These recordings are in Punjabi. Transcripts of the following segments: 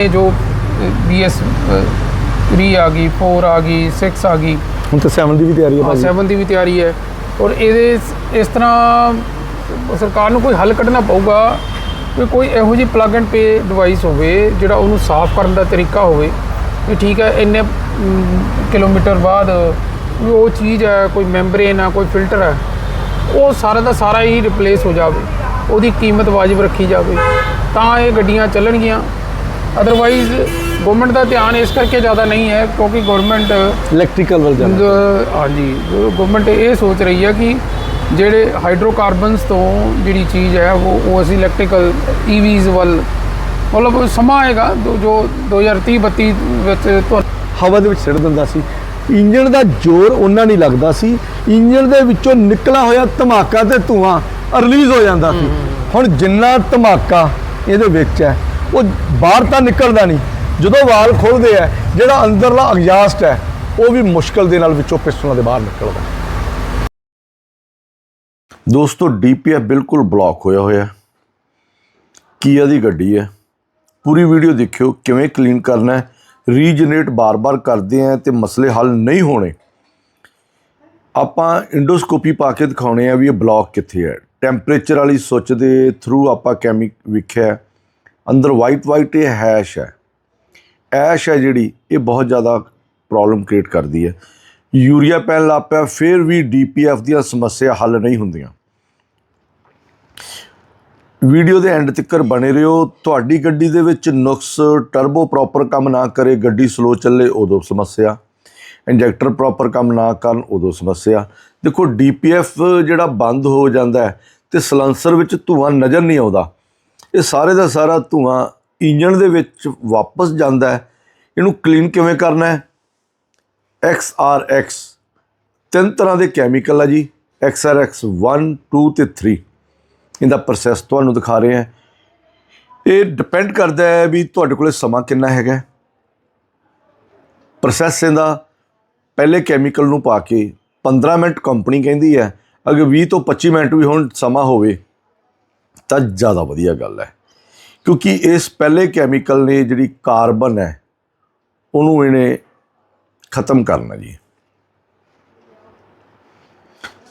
ਇਹ ਜੋ BS 3 ਆ ਗਈ 4 ਆ ਗਈ 6 ਆ ਗਈ। ਹੁਣ ਤਾਂ 7 ਦੀ ਵੀ ਤਿਆਰੀ ਹੈ ਹਾਂ ਭਾਜੀ। 7 ਦੀ ਵੀ ਤਿਆਰੀ ਹੈ। ਔਰ ਇਹਦੇ ਇਸ- ਤਰ੍ਹਾਂ ਸਰਕਾਰ ਨੂੰ ਕੋਈ ਹੱਲ ਕੱਢਣਾ ਪਊਗਾ ਕਿ ਕੋਈ ਇਹੋ ਜਿਹੀ ਪਲੱਗ ਐਂਡ ਪੇ ਡਿਵਾਈਸ ਹੋਵੇ ਜਿਹੜਾ ਉਹਨੂੰ ਸਾਫ਼ ਕਰਨ ਦਾ ਤਰੀਕਾ ਹੋਵੇ ਕਿ ਠੀਕ ਹੈ ਇੰਨੇ ਕਿਲੋਮੀਟਰ ਬਾਅਦ ਉਹ ਚੀਜ਼ ਹੈ ਕੋਈ ਮੈਂਬਰੇਨ ਆ ਕੋਈ ਫਿਲਟਰ ਹੈ ਉਹ ਸਾਰਾ ਦਾ ਸਾਰਾ ਹੀ ਰਿਪਲੇਸ ਹੋ ਜਾਵੇ। ਉਹਦੀ ਕੀਮਤ ਵਾਜਬ ਰੱਖੀ ਜਾਵੇ। ਤਾਂ ਇਹ ਗੱਡੀਆਂ ਚੱਲਣਗੀਆਂ। ਅਦਰਵਾਈਜ਼ ਗਵਰਨਮੈਂਟ ਦਾ ਧਿਆਨ ਇਸ ਕਰਕੇ ਜ਼ਿਆਦਾ ਨਹੀਂ ਹੈ ਕਿਉਂਕਿ ਗਵਰਨਮੈਂਟ ਇਲੈਕਟ੍ਰੀਕਲ ਵੱਲ ਗ- ਹਾਂਜੀ ਗਵਰਨਮੈਂਟ ਇਹ ਸੋਚ ਰਹੀ ਹੈ ਕਿ ਜਿਹੜੇ ਹਾਈਡਰੋਕਾਰਬਨਸ ਤੋਂ ਜਿਹੜੀ ਚੀਜ਼ ਹੈ ਉਹ ਉਹ ਅਸੀਂ ਇਲੈਕਟ੍ਰੀਕਲ ਈਵੀਜ਼ ਵੱਲ ਮਤਲਬ ਸਮਾਂ ਆਏਗਾ ਜੋ ਜੋ 2030 32 ਵਿੱਚ ਹਵਾ ਦੇ ਵਿੱਚ ਸਿੱਟ ਦਿੰਦਾ ਸੀ। ਇੰਜਣ ਦਾ ਜ਼ੋਰ ਉਹਨਾਂ ਨਹੀਂ ਲੱਗਦਾ ਸੀ। ਇੰਜਣ ਦੇ ਵਿੱਚੋਂ ਨਿਕਲਾ ਹੋਇਆ ਧਮਾਕਾ ਤੇ ਧੂਆਂ ਰਿਲੀਜ਼ ਹੋ ਜਾਂਦਾ ਸੀ। ਹੁਣ ਜਿੰਨਾ ਧਮਾਕਾ ਇਹਦੇ ਵਿੱਚ ਹੈ ਉਹ ਬਾਹਰ ਤਾਂ ਨਿਕਲਦਾ ਨਹੀਂ। ਜਦੋਂ ਵਾਲ ਖੋਲਦੇ ਆ, ਜਿਹੜਾ ਅੰਦਰਲਾ ਐਗਜ਼ਾਸਟ ਹੈ, ਉਹ ਵੀ ਮੁਸ਼ਕਲ ਦੇ ਨਾਲ ਵਿੱਚੋਂ ਪਿਸਟਨਾਂ ਦੇ ਬਾਹਰ ਨਿਕਲਦਾ। ਦੋਸਤੋ ਡੀਪੀਐਫ ਬਿਲਕੁਲ ਬਲੌਕ ਹੋਇਆ ਹੋਇਆ। ਹੈ ਕੀਆ ਦੀ ਗੱਡੀ ਹੈ ਪੂਰੀ ਵੀਡੀਓ ਦੇਖਿਓ, ਕਿਵੇਂ ਕਲੀਨ ਕਰਨਾ ਹੈ ਰੀਜਨਰੇਟ ਬਾਰ-ਬਾਰ ਕਰਦੇ ਆ ਤੇ ਮਸਲੇ ਹੱਲ ਨਹੀਂ ਹੋਣੇ। ਆਪਾਂ ਇੰਡੋਸਕੋਪੀ ਪਾ ਕੇ ਦਿਖਾਉਣੇ ਆ ਵੀ ਇਹ ਬਲੌਕ ਕਿੱਥੇ ਹੈ ਟੈਂਪਰੇਚਰ ਵਾਲੀ ਸੁੱਚ ਦੇ ਥਰੂ ਆਪਾਂ ਕੈਮੀ ਵੇਖਿਆ ਅੰਦਰ ਵਾਈਟ ਵਾਈਟ ਇਹ ਹੈਸ਼ ਹੈ। ਐਸ਼ ਹੈ ਜਿਹੜੀ, ਇਹ ਬਹੁਤ ਜ਼ਿਆਦਾ ਪ੍ਰੋਬਲਮ ਕ੍ਰੀਏਟ ਕਰਦੀ ਹੈ। ਯੂਰੀਆ ਪੈਣ ਲੱਗ ਪਿਆ, ਫਿਰ ਵੀ ਡੀਪੀਐਫ ਦੀਆਂ ਸਮੱਸਿਆ ਹੱਲ ਨਹੀਂ ਹੁੰਦੀਆਂ। ਵੀਡੀਓ ਦੇ ਐਂਡ ਤੱਕਰ ਬਣੇ ਰਹੋ। ਤੁਹਾਡੀ ਗੱਡੀ ਦੇ ਵਿੱਚ ਨੁਕਸ ਟਰਬੋ ਪ੍ਰੋਪਰ ਕੰਮ ਨਾ ਕਰੇ, ਗੱਡੀ ਸਲੋ ਚੱਲੇ, ਉਦੋਂ ਸਮੱਸਿਆ। ਇੰਜੈਕਟਰ ਪ੍ਰੋਪਰ ਕੰਮ ਨਾ ਕਰਨ, ਉਦੋਂ ਸਮੱਸਿਆ। ਦੇਖੋ ਡੀਪੀਐਫ ਜਿਹੜਾ ਬੰਦ ਹੋ ਜਾਂਦਾ ਹੈ ਤੇ ਸਲੈਂਸਰ ਵਿੱਚ ਧੂਆਂ ਨਜ਼ਰ ਨਹੀਂ ਆਉਂਦਾ। ਇਹ ਸਾਰੇ ਦਾ ਸਾਰਾ ਧੂਆਂ ਇੰਜਣ ਦੇ ਵਿੱਚ ਵਾਪਸ ਜਾਂਦਾ ਹੈ। ਇਹਨੂੰ ਕਲੀਨ ਕਿਵੇਂ ਕਰਨਾ ਹੈ? XRX ਤਿੰਨ ਤਰ੍ਹਾਂ ਦੇ ਕੈਮੀਕਲ ਆ ਜੀ। XRX 1 2 ਤੇ 3 ਇਹਦਾ ਪ੍ਰੋਸੈਸ ਤੁਹਾਨੂੰ ਦਿਖਾ ਰਹੇ ਹਾਂ। ਇਹ ਡਿਪੈਂਡ ਕਰਦਾ ਹੈ ਵੀ ਤੁਹਾਡੇ ਕੋਲੇ ਸਮਾਂ ਕਿੰਨਾ ਹੈਗਾ ਪ੍ਰੋਸੈਸ ਇਹਦਾ ਪਹਿਲੇ ਕੈਮੀਕਲ ਨੂੰ ਪਾ ਕੇ 15 ਮਿੰਟ ਕੰਪਨੀ ਕਹਿੰਦੀ ਹੈ। ਅਗਰ 20 ਤੋਂ 25 ਮਿੰਟ ਵੀ ਹੁਣ ਸਮਾਂ ਹੋਵੇ। ਤਾਂ ਜ਼ਿਆਦਾ ਵਧੀਆ ਗੱਲ ਹੈ। ਕਿਉਂਕਿ ਇਸ ਪਹਿਲੇ ਕੈਮੀਕਲ ਨੇ ਜਿਹੜੀ ਕਾਰਬਨ ਹੈ, ਉਹਨੂੰ ਇਹਨੇ ਖਤਮ ਕਰਨਾ ਜੀ।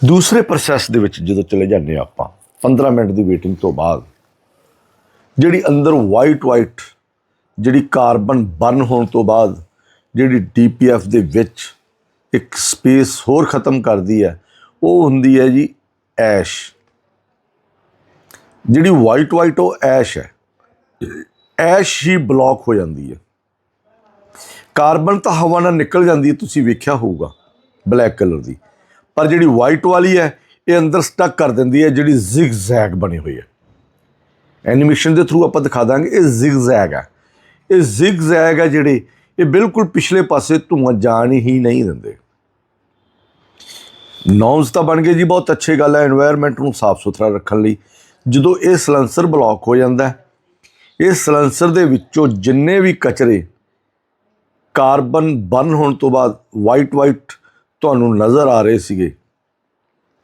ਦੂਸਰੇ ਪ੍ਰੋਸੈਸ ਦੇ ਵਿੱਚ ਜਦੋਂ ਚਲੇ ਜਾਂਦੇ ਹਾਂ ਆਪਾਂ 15 ਮਿੰਟ ਦੀ ਵੇਟਿੰਗ ਤੋਂ ਬਾਅਦ, ਜਿਹੜੀ ਅੰਦਰ ਵਾਈਟ ਵਾਈਟ ਜਿਹੜੀ ਕਾਰਬਨ ਬਰਨ ਹੋਣ ਤੋਂ ਬਾਅਦ, ਜਿਹੜੀ ਡੀਪੀਐਫ ਦੇ ਵਿੱਚ ਇੱਕ ਸਪੇਸ ਹੋਰ ਖਤਮ ਕਰਦੀ ਹੈ, ਉਹ ਹੁੰਦੀ ਹੈ ਜੀ ਐਸ਼ ਜਿਹੜੀ ਵਾਈਟ ਵਾਈਟ ਉਹ ਐਸ਼ ਹੈ ਐਸ਼ ਹੀ ਬਲੌਕ ਹੋ ਜਾਂਦੀ ਹੈ। ਕਾਰਬਨ ਤਾਂ ਹਵਾ ਨਾਲ ਨਿਕਲ ਜਾਂਦੀ ਹੈ, ਤੁਸੀਂ ਵੇਖਿਆ ਹੋਊਗਾ ਬਲੈਕ ਕਲਰ ਦੀ। ਪਰ ਜਿਹੜੀ ਵਾਈਟ ਵਾਲੀ ਹੈ, ਇਹ ਅੰਦਰ ਸਟਕ ਕਰ ਦਿੰਦੀ ਹੈ, ਜਿਹੜੀ ਜ਼ਿਗਜ਼ੈਗ ਬਣੀ ਹੋਈ ਹੈ। ਐਨੀਮੇਸ਼ਨ ਦੇ ਥਰੂ ਆਪਾਂ ਦਿਖਾ ਦਾਂਗੇ, ਇਹ ਜ਼ਿਗਜ਼ੈਗ ਹੈ। ਇਹ ਜ਼ਿਗਜ਼ੈਗ ਹੈ ਜਿਹੜੇ, ਇਹ ਬਿਲਕੁਲ ਪਿਛਲੇ ਪਾਸੇ ਧੂਆਂ ਜਾਣ ਹੀ ਨਹੀਂ ਦਿੰਦੇ। ਨੌਮਸ ਤਾਂ ਬਣ ਗਏ ਜੀ, ਬਹੁਤ ਅੱਛੇ ਗੱਲ ਹੈ এনवायरमेंट ਨੂੰ ਸਾਫ਼ ਸੁਥਰਾ ਰੱਖਣ ਲਈ। ਜਦੋਂ ਇਹ ਸਲੈਂਸਰ ਬਲੌਕ ਹੋ ਜਾਂਦਾ ਇਹ ਸਲੈਂਸਰ ਦੇ ਵਿੱਚੋਂ ਜਿੰਨੇ ਵੀ ਕਚਰੇ ਕਾਰਬਨ ਬਰਨ ਹੋਣ ਤੋਂ ਬਾਅਦ ਵਾਈਟ ਵਾਈਟ ਤੁਹਾਨੂੰ ਨਜ਼ਰ ਆ ਰਹੇ ਸੀਗੇ,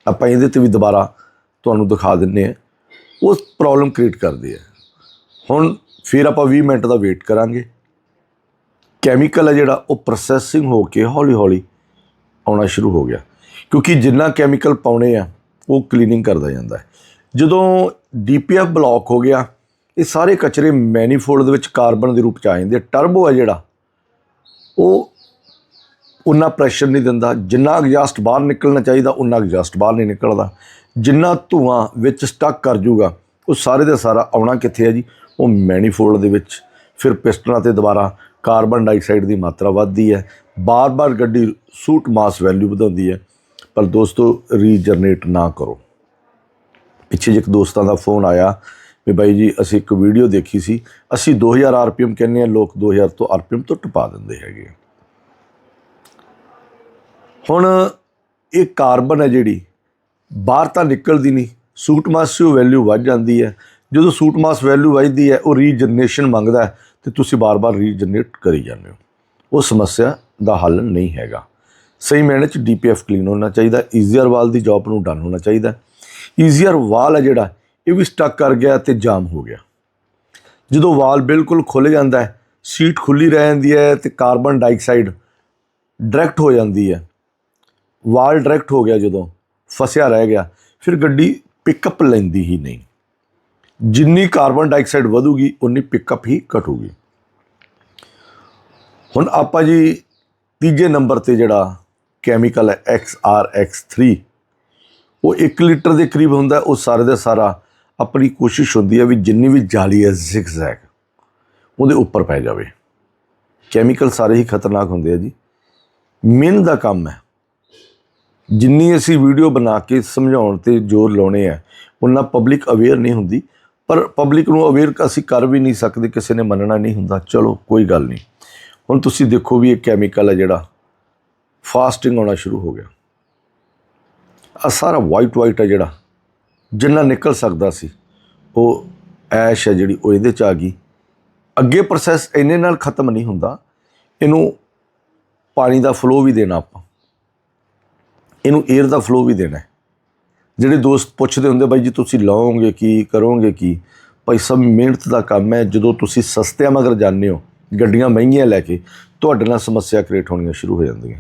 ਆਪਾਂ ਇਹਦੇ ਤੇ ਵੀ ਦੁਬਾਰਾ ਤੁਹਾਨੂੰ ਦਿਖਾ ਦਿੰਨੇ ਆ ਉਹ ਪ੍ਰੋਬਲਮ ਕ੍ਰੀਏਟ ਕਰਦੇ ਆ। ਹੁਣ ਫਿਰ ਆਪਾਂ 20 ਮਿੰਟ ਦਾ ਵੇਟ ਕਰਾਂਗੇ। ਕੈਮੀਕਲ ਹੈ ਜਿਹੜਾ, ਉਹ ਪ੍ਰੋਸੈਸਿੰਗ ਹੋ ਕੇ ਹੌਲੀ ਹੌਲੀ ਆਉਣਾ ਸ਼ੁਰੂ ਹੋ ਗਿਆ। ਕਿਉਂਕਿ ਜਿੰਨਾ ਕੈਮੀਕਲ ਪਾਉਣੇ ਆ, ਉਹ ਕਲੀਨਿੰਗ ਕਰਦਾ ਜਾਂਦਾ ਹੈ। ਜਦੋਂ ਡੀਪੀਐਫ ਬਲੌਕ ਹੋ ਗਿਆ, ਇਹ ਸਾਰੇ ਕਚਰੇ ਮੈਨੀਫੋਲਡ ਦੇ ਵਿੱਚ ਕਾਰਬਨ ਦੇ ਰੂਪ ਚ ਆ ਜਾਂਦੇ ਟਰਬੋ ਹੈ ਜਿਹੜਾ, ਉਹ ਉਨਾ ਪ੍ਰੈਸ਼ਰ ਨਹੀਂ ਦਿੰਦਾ। ਜਿੰਨਾ ਐਗਜ਼ਾਸਟ ਬਾਹਰ ਨਿਕਲਣਾ ਚਾਹੀਦਾ, ਉਨਾ ਐਗਜ਼ਾਸਟ ਬਾਹਰ ਨਹੀਂ ਨਿਕਲਦਾ। ਜਿੰਨਾ ਧੂਆਂ ਵਿੱਚ ਸਟਕ ਕਰ ਜੂਗਾ ਉਹ ਸਾਰੇ ਦਾ ਸਾਰਾ ਆਉਣਾ ਕਿੱਥੇ ਹੈ ਜੀ? ਉਹ ਮੈਨੀਫੋਲਡ ਦੇ ਵਿੱਚ। ਫਿਰ ਪਿਸਟਨਾਂ ਤੇ ਦੁਬਾਰਾ ਕਾਰਬਨ ਡਾਈਆਕਸਾਈਡ ਦੀ ਮਾਤਰਾ ਵੱਧਦੀ ਹੈ। ਬਾਰ-ਬਾਰ ਗੱਡੀ ਸੂਟ ਮਾਸ ਵੈਲਿਊ ਵਧਾਉਂਦੀ ਹੈ। ਪਰ ਦੋਸਤੋ, ਰੀਜਨਰੇਟ ਨਾ ਕਰੋ। ਪਿੱਛੇ ਜਿਹੇ ਇੱਕ ਦੋਸਤਾਂ ਦਾ ਫੋਨ ਆਇਆ ਵੀ ਬਾਈ ਜੀ, ਅਸੀਂ ਇੱਕ ਵੀਡੀਓ ਦੇਖੀ ਸੀ। ਅਸੀਂ 2000 ਆਰਪੀਐਮ ਕਹਿੰਦੇ ਆ ਲੋਕ 2000 ਤੋਂ ਆਰਪੀਐਮ ਤੋਂ ਟਪਾ ਦਿੰਦੇ ਹੈਗੇ ਹੁਣ ਇਹ ਕਾਰਬਨ ਹੈ ਜਿਹੜੀ, ਬਾਹਰ ਤਾਂ ਨਿਕਲਦੀ ਨਹੀਂ। ਸੂਟ ਮਾਸ ਦੀ ਵੈਲਿਊ ਵੱਧ ਜਾਂਦੀ ਹੈ। ਜਦੋਂ ਸੂਟ ਮਾਸ ਵੈਲਿਊ ਵੱਧਦੀ ਹੈ, ਉਹ ਰੀਜਨਰੇਸ਼ਨ ਮੰਗਦਾ ਹੈ ਤੇ ਤੁਸੀਂ ਬਾਰ-ਬਾਰ ਰੀਜਨਰੇਟ ਕਰੀ ਜਾਂਦੇ ਹੋ। ਉਹ ਸਮੱਸਿਆ ਦਾ ਹੱਲ ਨਹੀਂ ਹੈਗਾ। ਸਹੀ ਮੈਨੇ ਚ ਡੀਪੀਐਫ ਕਲੀਨ ਹੋਣਾ ਚਾਹੀਦਾ ਈਜ਼ੀਅਰ ਵਾਲ ਦੀ ਜੌਬ ਨੂੰ ਡਨ ਹੋਣਾ ਚਾਹੀਦਾ। ਈਜ਼ੀਅਰ ਵਾਲ ਹੈ ਜਿਹੜਾ, ਇਹ ਵੀ ਸਟਕ ਕਰ ਗਿਆ ਤੇ ਜਾਮ ਹੋ ਗਿਆ। ਜਦੋਂ ਵਾਲ ਬਿਲਕੁਲ ਖੁੱਲ ਜਾਂਦਾ ਹੈ ਸੀਟ ਖੁੱਲੀ ਰਹਿ ਜਾਂਦੀ ਹੈ ਤੇ ਕਾਰਬਨ ਡਾਈਆਕਸਾਈਡ ਡਾਇਰੈਕਟ ਹੋ ਜਾਂਦੀ ਹੈ। ਵਾਲ ਡਾਇਰੈਕਟ ਹੋ ਗਿਆ ਜਦੋਂ, ਫਸਿਆ ਰਹਿ ਗਿਆ, ਫਿਰ ਗੱਡੀ ਪਿਕਅਪ ਲੈਂਦੀ ਹੀ ਨਹੀਂ। ਜਿੰਨੀ ਕਾਰਬਨ ਡਾਈਆਕਸਾਈਡ ਵਧੂਗੀ, ਉਨੀ ਪਿਕਅਪ ਹੀ ਘਟੂਗੀ। ਹੁਣ ਆਪਾਂ ਜੀ ਤੀਜੇ ਨੰਬਰ ਤੇ ਜਿਹੜਾ ਕੈਮੀਕਲ ਹੈ XRX3 ਉਹ 1 ਲੀਟਰ ਦੇ ਕਰੀਬ ਹੁੰਦਾ, ਉਹ ਸਾਰੇ ਦਾ ਸਾਰਾ ਆਪਣੀ ਕੋਸ਼ਿਸ਼ ਹੁੰਦੀ ਹੈ ਵੀ ਜਿੰਨੀ ਵੀ ਜਾਲੀ ਹੈ ਜ਼ਿਗਜ਼ੈਗ ਉਹਦੇ ਉੱਪਰ ਪੈ ਜਾਵੇ। ਕੈਮੀਕਲ ਸਾਰੇ ਹੀ ਖਤਰਨਾਕ ਹੁੰਦੇ ਆ ਜੀ। ਮਿਹਨਤ ਦਾ ਕੰਮ ਹੈ, ਜਿੰਨੀ ਅਸੀਂ ਵੀਡੀਓ ਬਣਾ ਕੇ ਸਮਝਾਉਣ ਤੇ ਜ਼ੋਰ ਲਾਉਣੇ ਆ, ਉਹਨਾਂ ਪਬਲਿਕ ਅਵੇਅਰ ਨਹੀਂ ਹੁੰਦੀ। ਪਰ ਪਬਲਿਕ ਨੂੰ ਅਵੇਅਰ ਅਸੀਂ ਕਰ ਵੀ ਨਹੀਂ ਸਕਦੇ, ਕਿਸੇ ਨੇ ਮੰਨਣਾ ਨਹੀਂ ਹੁੰਦਾ। ਚਲੋ, ਕੋਈ ਗੱਲ ਨਹੀਂ। ਹੁਣ ਤੁਸੀਂ ਦੇਖੋ ਵੀ ਇਹ ਕੈਮੀਕਲ ਹੈ ਜਿਹੜਾ ਫਾਸਟਿੰਗ ਆਉਣਾ ਸ਼ੁਰੂ ਹੋ ਗਿਆ। ਆ ਸਾਰਾ ਵਾਈਟ ਵਾਈਟ ਹੈ ਜਿਹੜਾ, ਜਿੰਨਾ ਨਿਕਲ ਸਕਦਾ ਸੀ, ਉਹ ਐਸ਼ ਹੈ ਜਿਹੜੀ, ਉਹ ਇਹਦੇ ਚ ਆ ਗਈ। ਅੱਗੇ ਪ੍ਰੋਸੈਸ ਇੰਨੇ ਨਾਲ ਖਤਮ ਨਹੀਂ ਹੁੰਦਾ। ਇਹਨੂੰ ਪਾਣੀ ਦਾ ਫਲੋ ਵੀ ਦੇਣਾ ਆਪਾਂ। ਇਹਨੂੰ 에ਅਰ ਦਾ ਫਲੋ ਵੀ ਦੇਣਾ। ਹੈ ਜਿਹੜੇ ਦੋਸਤ ਪੁੱਛਦੇ ਹੁੰਦੇ, ਬਾਈ ਜੀ, ਤੁਸੀਂ ਲਾਓਗੇ ਕੀ, ਕਰੋਗੇ ਕੀ? ਭਾਈ, ਸਭ ਮਿਹਨਤ ਦਾ ਕੰਮ ਹੈ। ਜਦੋਂ ਤੁਸੀਂ ਸਸਤਿਆਂ ਮਗਰ ਜਾਂਦੇ ਹੋ, ਗੱਡੀਆਂ ਮਹਿੰਗੀਆਂ ਲੈ ਕੇ, ਤੁਹਾਡੇ ਨਾਲ ਸਮੱਸਿਆ ਕ੍ਰੀਏਟ ਹੋਣੀਆਂ ਸ਼ੁਰੂ ਹੋ ਜਾਂਦੀਆਂ।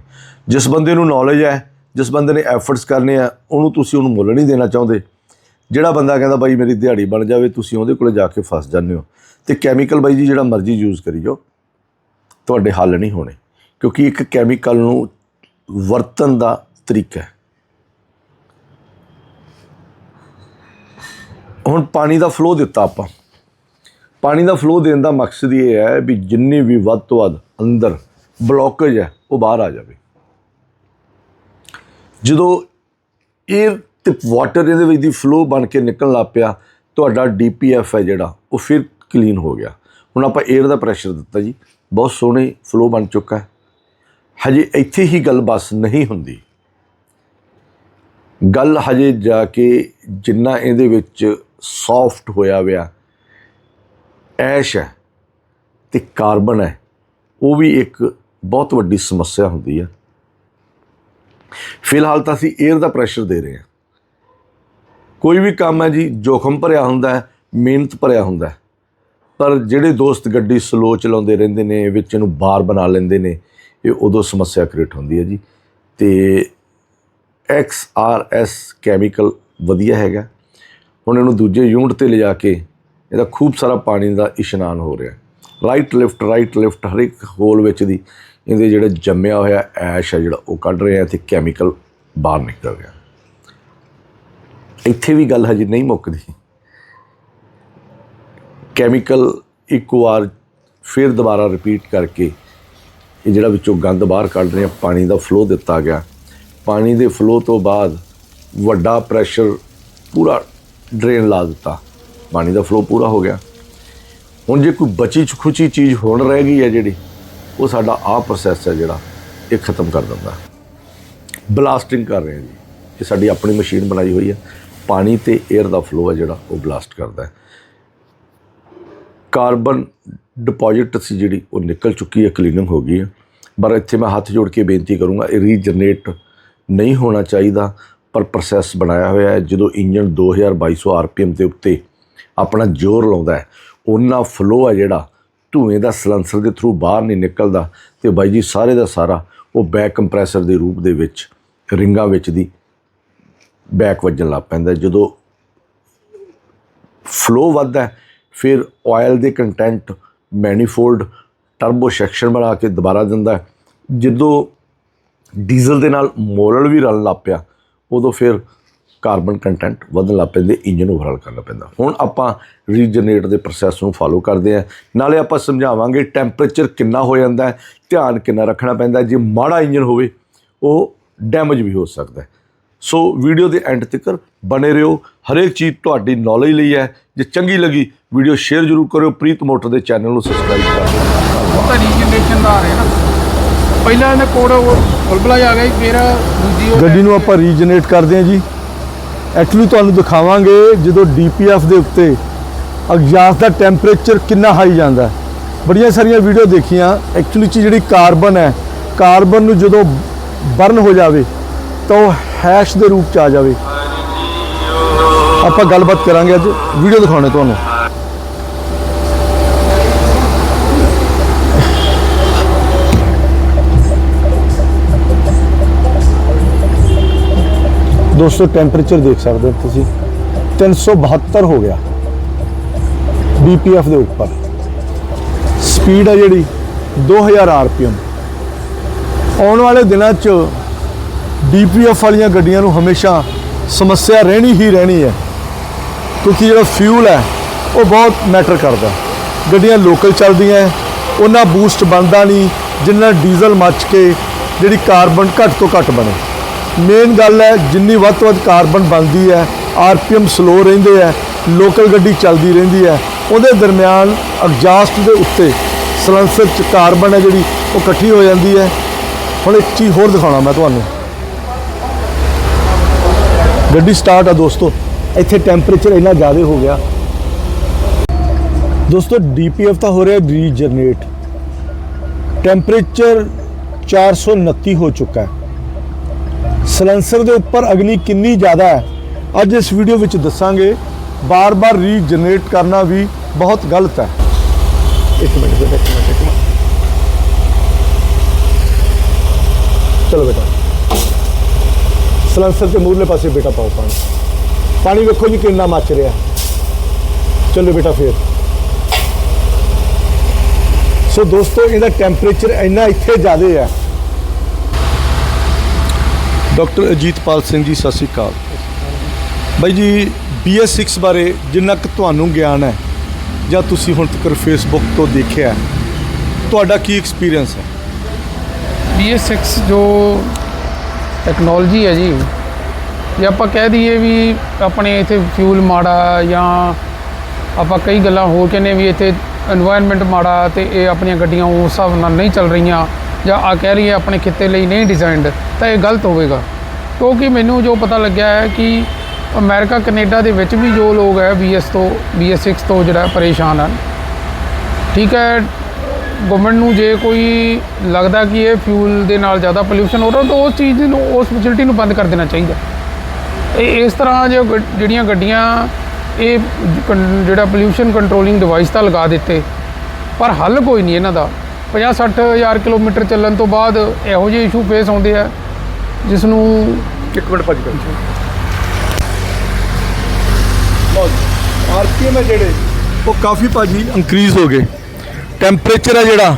ਜਿਸ ਬੰਦੇ ਨੂੰ ਨੌਲੇਜ ਹੈ ਜਿਸ ਬੰਦੇ ਨੇ ਐਫਰਟਸ ਕਰਨੇ ਆ, ਉਹਨੂੰ ਤੁਸੀਂ ਉਹਨੂੰ ਮੁੱਲ ਨਹੀਂ ਦੇਣਾ ਚਾਹੁੰਦੇ। ਜਿਹੜਾ ਬੰਦਾ ਕਹਿੰਦਾ, ਬਾਈ, ਮੇਰੀ ਦਿਹਾੜੀ ਬਣ ਜਾਵੇ, ਤੁਸੀਂ ਉਹਦੇ ਕੋਲੇ ਜਾ ਕੇ ਫਸ ਜਾਂਦੇ ਹੋ। ਤੇ ਕੈਮੀਕਲ ਬਾਈ ਜੀ ਜਿਹੜਾ ਮਰਜ਼ੀ ਯੂਜ਼ ਕਰੀ ਜਾਓ, ਤੁਹਾਡੇ ਹੱਲ ਨਹੀਂ ਹੋਣੇ। ਕਿਉਂਕਿ ਇੱਕ ਕੈਮੀਕਲ ਨੂੰ ਵਰਤਨ ਦਾ ਤਰੀਕਾ ਹੈ। ਹੁਣ ਪਾਣੀ ਦਾ ਫਲੋ ਦਿੱਤਾ ਆਪਾਂ। ਪਾਣੀ ਦਾ ਫਲੋ ਦੇਣ ਦਾ ਮਕਸਦ ਇਹ ਹੈ ਵੀ ਜਿੰਨੀ ਵੀ ਵੱਧ ਤੋਂ ਵੱਧ ਅੰਦਰ ਬਲੌਕੇਜ ਹੈ, ਉਹ ਬਾਹਰ ਆ ਜਾਵੇ। ਜਦੋਂ 에ਅਰ ਤੇ ਵਾਟਰ ਇਹਦੇ ਵਿੱਚ ਦੀ ਫਲੋ ਬਣ ਕੇ ਨਿਕਲਣ ਲੱਗ ਪਿਆ, ਤੁਹਾਡਾ ਡੀਪੀਐਫ ਹੈ ਜਿਹੜਾ, ਉਹ ਫਿਰ ਕਲੀਨ ਹੋ ਗਿਆ। ਹੁਣ ਆਪਾਂ 에ਅਰ ਦਾ ਪ੍ਰੈਸ਼ਰ ਦਿੱਤਾ ਜੀ, ਬਹੁਤ ਸੋਹਣੇ ਫਲੋ ਬਣ ਚੁੱਕਾ ਹੈ। ਹਜੇ ਇੱਥੇ ਹੀ ਗੱਲ ਬਸ ਨਹੀਂ ਹੁੰਦੀ। ਗੱਲ ਹਜੇ ਜਾ ਕੇ ਜਿੰਨਾ ਇਹਦੇ ਵਿੱਚ ਸੌਫਟ ਹੋਇਆ ਹੋਇਆ ਐਸ਼ ਹੈ ਤੇ ਕਾਰਬਨ ਹੈ, ਉਹ ਵੀ ਇੱਕ ਬਹੁਤ ਵੱਡੀ ਸਮੱਸਿਆ ਹੁੰਦੀ ਹੈ। ਫਿਲਹਾਲ ਤਾਂ ਅਸੀਂ 에ਅਰ ਦਾ ਪ੍ਰੈਸ਼ਰ ਦੇ ਰਹੇ ਹਾਂ। ਕੋਈ ਵੀ ਕੰਮ ਹੈ ਜੀ, ਜੋਖਮ ਭਰਿਆ ਹੁੰਦਾ ਹੈ, ਮਿਹਨਤ ਭਰਿਆ ਹੁੰਦਾ ਹੈ। ਪਰ ਜਿਹੜੇ ਦੋਸਤ ਗੱਡੀ ਸਲੋ ਚਲਾਉਂਦੇ ਰਹਿੰਦੇ ਨੇ, ਵਿੱਚ ਇਹਨੂੰ ਬਾਰ ਬਣਾ ਲੈਂਦੇ ਨੇ, ਇਹ ਉਦੋਂ ਸਮੱਸਿਆ ਕ੍ਰੀਏਟ ਹੁੰਦੀ ਹੈ ਜੀ। ਤੇ XRS ਕੈਮੀਕਲ ਵਧੀਆ ਹੈਗਾ। ਹੁਣ ਇਹਨੂੰ ਦੂਜੇ ਯੂਨਿਟ ਤੇ ਲਿਜਾ ਕੇ ਇਹਦਾ ਖੂਬ ਸਾਰਾ ਪਾਣੀ ਦਾ ਇਸ਼ਨਾਨ ਹੋ ਰਿਹਾ। ਰਾਈਟ ਲਿਫਟ ਰਾਈਟ ਲਿਫਟ ਹਰ ਇੱਕ ਹੋਲ ਵਿੱਚ ਦੀ। ਇਹਦੇ ਜਿਹੜਾ ਜੰਮਿਆ ਹੋਇਆ ਐਸ਼ ਹੈ ਜਿਹੜਾ ਉਹ ਕੱਢ ਰਿਹਾ ਤੇ ਕੈਮੀਕਲ ਬਾਹਰ ਨਿਕਲ ਰਿਹਾ। ਇੱਥੇ ਵੀ ਗੱਲ ਹਜੇ ਨਹੀਂ ਮੁੱਕਦੀ। ਕੈਮੀਕਲ ਇੱਕ ਵਾਰ ਫਿਰ ਦੁਬਾਰਾ ਰਿਪੀਟ ਕਰਕੇ ਇਹ ਜਿਹੜਾ ਵਿੱਚੋਂ ਗੰਦ ਬਾਹਰ ਕੱਢ ਰਹੇ ਆ, ਪਾਣੀ ਦਾ ਫਲੋ ਦਿੱਤਾ ਗਿਆ। ਪਾਣੀ ਦੇ ਫਲੋ ਤੋਂ ਬਾਅਦ ਵੱਡਾ ਪ੍ਰੈਸ਼ਰ ਪੂਰਾ ਡਰੇਨ ਲਾ ਦਿੱਤਾ। ਪਾਣੀ ਦਾ ਫਲੋ ਪੂਰਾ ਹੋ ਗਿਆ। ਹੁਣ ਜੇ ਕੋਈ ਬਚੀ ਖੁਚੀ ਚੀਜ਼ ਹੋਣ ਰਹਿ ਗਈ ਹੈ ਜਿਹੜੀ ਉਹ ਸਾਡਾ ਆਹ ਪ੍ਰੋਸੈਸ ਹੈ ਜਿਹੜਾ ਇਹ ਖਤਮ ਕਰ ਦਿੰਦਾ। ਬਲਾਸਟਿੰਗ ਕਰ ਰਹੇ ਹਾਂ ਜੀ। ਇਹ ਸਾਡੀ ਆਪਣੀ ਮਸ਼ੀਨ ਬਣਾਈ ਹੋਈ ਹੈ। ਪਾਣੀ ਤੇ 에ਅਰ ਦਾ ਫਲੋ ਹੈ ਜਿਹੜਾ, ਉਹ ਬਲਾਸਟ ਕਰਦਾ ਹੈ। ਕਾਰਬਨ ਡਿਪੋਜ਼ਿਟ ਸੀ ਜਿਹੜੀ, ਉਹ ਨਿਕਲ ਚੁੱਕੀ ਹੈ ਕਲੀਨਿੰਗ ਹੋ ਗਈ ਹੈ। ਪਰ ਇੱਥੇ ਮੈਂ ਹੱਥ ਜੋੜ ਕੇ ਬੇਨਤੀ ਕਰੂੰਗਾ, ਇਹ ਰੀਜਨਰੇਟ ਨਹੀਂ ਹੋਣਾ ਚਾਹੀਦਾ, ਪਰ ਪ੍ਰੋਸੈਸ ਬਣਾਇਆ ਹੋਇਆ ਹੈ। ਜਦੋਂ ਇੰਜਨ 2200 ਆਰਪੀਐਮ ਦੇ ਉੱਤੇ ਆਪਣਾ ਜ਼ੋਰ ਲਾਉਂਦਾ ਹੈ, ਉਹਨਾਂ ਫਲੋ ਹੈ ਜਿਹੜਾ ਧੂਏ ਦਾ ਸਲੰਸਰ ਦੇ ਥਰੂ ਬਾਹਰ ਨਹੀਂ ਨਿਕਲਦਾ ਤੇ ਬਾਈ ਜੀ ਸਾਰੇ ਦਾ ਸਾਰਾ ਉਹ ਬੈਕ ਕੰਪਰੈਸਰ ਦੇ ਰੂਪ ਦੇ ਵਿੱਚ, ਰਿੰਗਾਂ ਵਿੱਚ ਦੀ ਬੈਕ ਵੱਜਣ ਲੱਗ ਪੈਂਦਾ ਜਦੋਂ ਫਲੋ ਵੱਧਦਾ ਫਿਰ ਆਇਲ ਦੇ ਕੰਟੈਂਟ ਮੈਨੀਫੋਲਡ ਟਰਬੋ ਸੈਕਸ਼ਨ ਬਣਾ ਕੇ ਦੁਬਾਰਾ ਦਿੰਦਾ ਜਦੋਂ ਡੀਜ਼ਲ ਦੇ ਨਾਲ ਮੋਲਲ ਵੀ ਰਲਣ ਲੱਗ ਪਿਆ, ਉਦੋਂ ਫਿਰ ਕਾਰਬਨ ਕੰਟੈਂਟ ਵਧਣ ਲੱਗ ਪੈਂਦੇ ਇੰਜਨ ਓਵਰਹਾਲ ਕਰਨਾ ਪੈਂਦਾ। ਹੁਣ ਆਪਾਂ ਰੀਜਨਰੇਟ ਦੇ ਪ੍ਰੋਸੈਸ ਨੂੰ ਫਾਲੋ ਕਰਦੇ ਆ ਨਾਲੇ ਆਪਾਂ ਸਮਝਾਵਾਂਗੇ ਟੈਂਪਰੇਚਰ ਕਿੰਨਾ ਹੋ ਜਾਂਦਾ ਹੈ ਧਿਆਨ ਕਿੰਨਾ ਰੱਖਣਾ ਪੈਂਦਾ। ਜੇ ਮਾੜਾ ਇੰਜਨ ਹੋਵੇ ਉਹ ਡੈਮੇਜ ਵੀ ਹੋ ਸਕਦਾ ਹੈ। ਸੋ ਵੀਡੀਓ ਦੇ ਐਂਡ ਤੱਕ ਬਨੇ ਰਹੋ। ਹਰੇਕ ਚੀਜ਼ ਤੁਹਾਡੀ ਨੌਲੇਜ ਲਈ ਹੈ। ਜੇ ਚੰਗੀ ਲੱਗੀ ਵੀਡੀਓ ਸ਼ੇਅਰ ਜ਼ਰੂਰ ਕਰਿਓ। ਪ੍ਰੀਤ ਮੋਟਰ ਦੇ ਚੈਨਲ ਨੂੰ ਸਬਸਕ੍ਰਾਈਬ ਕਰ ਦਿਓ। ਉਹ ਤਾਂ ਰੀਜਨਰੇਸ਼ਨ ਦਾ ਆ ਰਿਹਾ ਨਾ। ਪਹਿਲਾਂ ਇਹਨੇ ਕੋਡ ਉਹ ਬੁਲਬੁਲਾ ਆ ਗਈ ਫਿਰ ਦੂਜੀ ਉਹ ਗੱਡੀ ਨੂੰ ਆਪਾਂ ਰੀਜਨਰੇਟ ਕਰਦੇ ਹਾਂ ਜੀ। ਐਕਚੁਅਲੀ ਤੁਹਾਨੂੰ ਦਿਖਾਵਾਂਗੇ ਜਦੋਂ ਡੀਪੀਐਫ ਦੇ ਉੱਤੇ ਐਗਜ਼ਾਸਟ ਦਾ ਟੈਂਪਰੇਚਰ ਕਿੰਨਾ ਹਾਈ ਜਾਂਦਾ ਬੜੀਆਂ ਸਾਰੀਆਂ ਵੀਡੀਓ ਦੇਖੀਆਂ। ਐਕਚੁਅਲੀ ਚ ਜਿਹੜੀ ਕਾਰਬਨ ਹੈ ਕਾਰਬਨ ਨੂੰ ਜਦੋਂ ਬਰਨ ਹੋ ਜਾਵੇ, ਤਾਂ ਉਹ ਹੈਸ਼ ਦੇ ਰੂਪ ਚ ਆ ਜਾਵੇ। ਆਪਾਂ ਗੱਲਬਾਤ ਕਰਾਂਗੇ ਅੱਜ। ਵੀਡੀਓ ਦਿਖਾਉਣੇ ਤੁਹਾਨੂੰ। ਦੋਸਤੋ ਟੈਂਪਰੇਚਰ ਦੇਖ ਸਕਦੇ ਹੋ ਤੁਸੀਂ। 372 ਹੋ ਗਿਆ BPF ਦੇ ਉੱਪਰ। ਸਪੀਡ ਹੈ ਜਿਹੜੀ 2000 RPM ਆਉਣ ਵਾਲੇ ਦਿਨਾਂ 'ਚ DPF ਵਾਲੀਆਂ ਗੱਡੀਆਂ ਨੂੰ ਹਮੇਸ਼ਾ ਸਮੱਸਿਆ ਰਹਿਣੀ ਹੀ ਰਹਿਣੀ ਹੈ। ਕਿਉਂਕਿ ਜਿਹੜਾ ਫਿਊਲ ਹੈ, ਉਹ ਬਹੁਤ ਮੈਟਰ ਕਰਦਾ। ਗੱਡੀਆਂ ਲੋਕਲ ਚੱਲਦੀਆਂ ਉਹਨਾਂ ਬੂਸਟ ਬਣਦਾ ਨਹੀਂ, ਜਿੰਨਾ ਡੀਜ਼ਲ ਮੱਚ ਕੇ ਜਿਹੜੀ ਕਾਰਬਨ ਘੱਟ ਤੋਂ ਘੱਟ ਬਣੇ। ਮੇਨ ਗੱਲ ਹੈ, ਜਿੰਨੀ ਵੱਧ ਤੋਂ ਵੱਧ ਕਾਰਬਨ ਬਣਦੀ ਹੈ, ਆਰਪੀਐਮ ਸਲੋ ਰਹਿੰਦੇ ਹੈ, ਲੋਕਲ ਗੱਡੀ ਚੱਲਦੀ ਰਹਿੰਦੀ ਹੈ, ਉਹਦੇ ਦਰਮਿਆਨ ਐਗਜ਼ਾਸਟ ਦੇ ਉੱਤੇ ਸਲੈਂਸਰ ਚ ਕਾਰਬਨ ਹੈ ਜਿਹੜੀ, ਉਹ ਇਕੱਠੀ ਹੋ ਜਾਂਦੀ ਹੈ। ਹੁਣ ਇੱਕ ਚੀਜ਼ ਹੋਰ ਦਿਖਾਉਣਾ ਮੈਂ ਤੁਹਾਨੂੰ। ਗੱਡੀ ਸਟਾਰਟ ਆ ਦੋਸਤੋ, ਇੱਥੇ ਟੈਂਪਰੇਚਰ ਇੰਨਾ ਜ਼ਿਆਦਾ ਹੋ ਗਿਆ। ਦੋਸਤੋ ਡੀਪੀਐਫ ਤਾਂ ਹੋ ਰਿਹਾ ਰੀਜਨਰੇਟ ਟੈਂਪਰੇਚਰ 429 ਹੋ ਚੁੱਕਾ ਹੈ। ਸਲੈਂਸਰ ਦੇ ਉੱਪਰ ਅਗਨੀ ਕਿੰਨੀ ਜ਼ਿਆਦਾ ਹੈ, ਅੱਜ ਇਸ ਵੀਡੀਓ ਵਿੱਚ ਦੱਸਾਂਗੇ। ਬਾਰ-ਬਾਰ ਰੀਜਨਰੇਟ ਕਰਨਾ ਵੀ ਬਹੁਤ ਗਲਤ ਹੈ। ਇੱਕ ਮਿੰਟ ਬੇਟਾ ਇੱਕ ਮਿੰਟ ਇੱਕ ਮਿੰਟ। ਚਲੋ ਬੇਟਾ। ਸਲੈਂਸਰ ਦੇ ਮੂਹਰਲੇ ਪਾਸੇ ਬੇਟਾ ਪਾਓ ਪਾਣੀ। ਪਾਣੀ ਵੇਖੋ ਜੀ ਕਿੰਨਾ ਮੱਚ ਰਿਹਾ। ਚਲੋ ਬੇਟਾ ਫੇਰ। ਸੋ ਦੋਸਤੋ, ਇਹਦਾ ਟੈਂਪਰੇਚਰ ਇੰਨਾ ਇੱਥੇ ਜ਼ਿਆਦਾ ਹੈ। ਡਾਕਟਰ ਅਜੀਤਪਾਲ ਸਿੰਘ ਜੀ, ਸਤਿ ਸ੍ਰੀ ਅਕਾਲ। ਬਾਈ ਜੀ BS6 ਬਾਰੇ ਜਿੰਨਾ ਕੁ ਤੁਹਾਨੂੰ ਗਿਆਨ ਹੈ ਜਾਂ ਤੁਸੀਂ ਹੁਣ ਤੱਕ ਫੇਸਬੁੱਕ ਤੋਂ ਦੇਖਿਆ ਤੁਹਾਡਾ ਕੀ ਐਕਸਪੀਰੀਅੰਸ ਹੈ? BS6 ਜੋ ਟੈਕਨੋਲੋਜੀ ਹੈ ਜੀ, ਜੇ ਆਪਾਂ ਕਹਿ ਦਈਏ ਵੀ ਆਪਣੇ ਇੱਥੇ ਫਿਊਲ ਮਾੜਾ ਜਾਂ ਆਪਾਂ ਕਈ ਗੱਲਾਂ ਹੋਰ ਕਹਿੰਨੇ ਵੀ ਇੱਥੇ এনवायरमेंट ਮਾੜਾ ਤੇ ਇਹ ਆਪਣੀਆਂ ਗੱਡੀਆਂ ਉਸ ਹਿਸਾਬ ਨਾਲ ਨਹੀਂ ਚੱਲ ਰਹੀਆਂ ਜਾਂ ਆ ਕਹਿ ਲਈਏ ਆਪਣੇ ਖਿੱਤੇ ਲਈ ਨਹੀਂ ਡਿਜ਼ਾਈਨਡ ਤਾਂ ਇਹ ਗਲਤ ਹੋਵੇਗਾ। ਕਿਉਂਕਿ ਮੈਨੂੰ ਜੋ ਪਤਾ ਲੱਗਿਆ ਹੈ ਕਿ ਅਮਰੀਕਾ, ਕੈਨੇਡਾ ਦੇ ਵਿੱਚ ਵੀ ਜੋ ਲੋਕ ਹੈ BS ਤੋਂ BS6 ਤੋਂ ਜਿਹੜਾ ਪਰੇਸ਼ਾਨ ਹਨ। ਠੀਕ ਹੈ ਗਵਰਨਮੈਂਟ ਨੂੰ ਜੇ ਕੋਈ ਲੱਗਦਾ ਕਿ ਇਹ ਫਿਊਲ ਦੇ ਨਾਲ ਜ਼ਿਆਦਾ ਪੋਲਿਊਸ਼ਨ ਹੋ ਰਿਹਾ, ਤਾਂ ਉਸ ਚੀਜ਼ ਨੂੰ, ਉਸ ਫੈਸਿਲਿਟੀ ਨੂੰ ਬੰਦ ਕਰ ਦੇਣਾ ਚਾਹੀਦਾ। ਇਹ, ਇਸ ਤਰ੍ਹਾਂ ਜੋ ਗੱਡ- ਜਿਹੜੀਆਂ ਗੱਡੀਆਂ, ਇਹ ਕੰ- ਜਿਹੜਾ ਪੋਲਿਊਸ਼ਨ ਕੰਟਰੋਲਿੰਗ ਡਿਵਾਈਸ ਤਾਂ ਲਗਾ ਦਿੱਤੇ। ਪਰ ਹੱਲ ਕੋਈ ਨਹੀਂ ਇਹਨਾਂ ਦਾ। 50 60 ਹਜ਼ਾਰ ਕਿਲੋਮੀਟਰ ਚੱਲਣ ਤੋਂ ਬਾਅਦ ਇਹੋ ਜਿਹੇ ਇਸ਼ੂ ਫੇਸ ਆਉਂਦੇ ਆ ਜਿਸ ਨੂੰ ਇੱਕ ਮਿੰਟ ਭੱਜ ਕਰ ਆਰਪੀਐਮ ਹੈ ਜਿਹੜੇ ਉਹ ਕਾਫੀ ਭਾਜੀ ਇਨਕਰੀਜ਼ ਹੋ ਗਏ। ਟੈਂਪਰੇਚਰ ਹੈ ਜਿਹੜਾ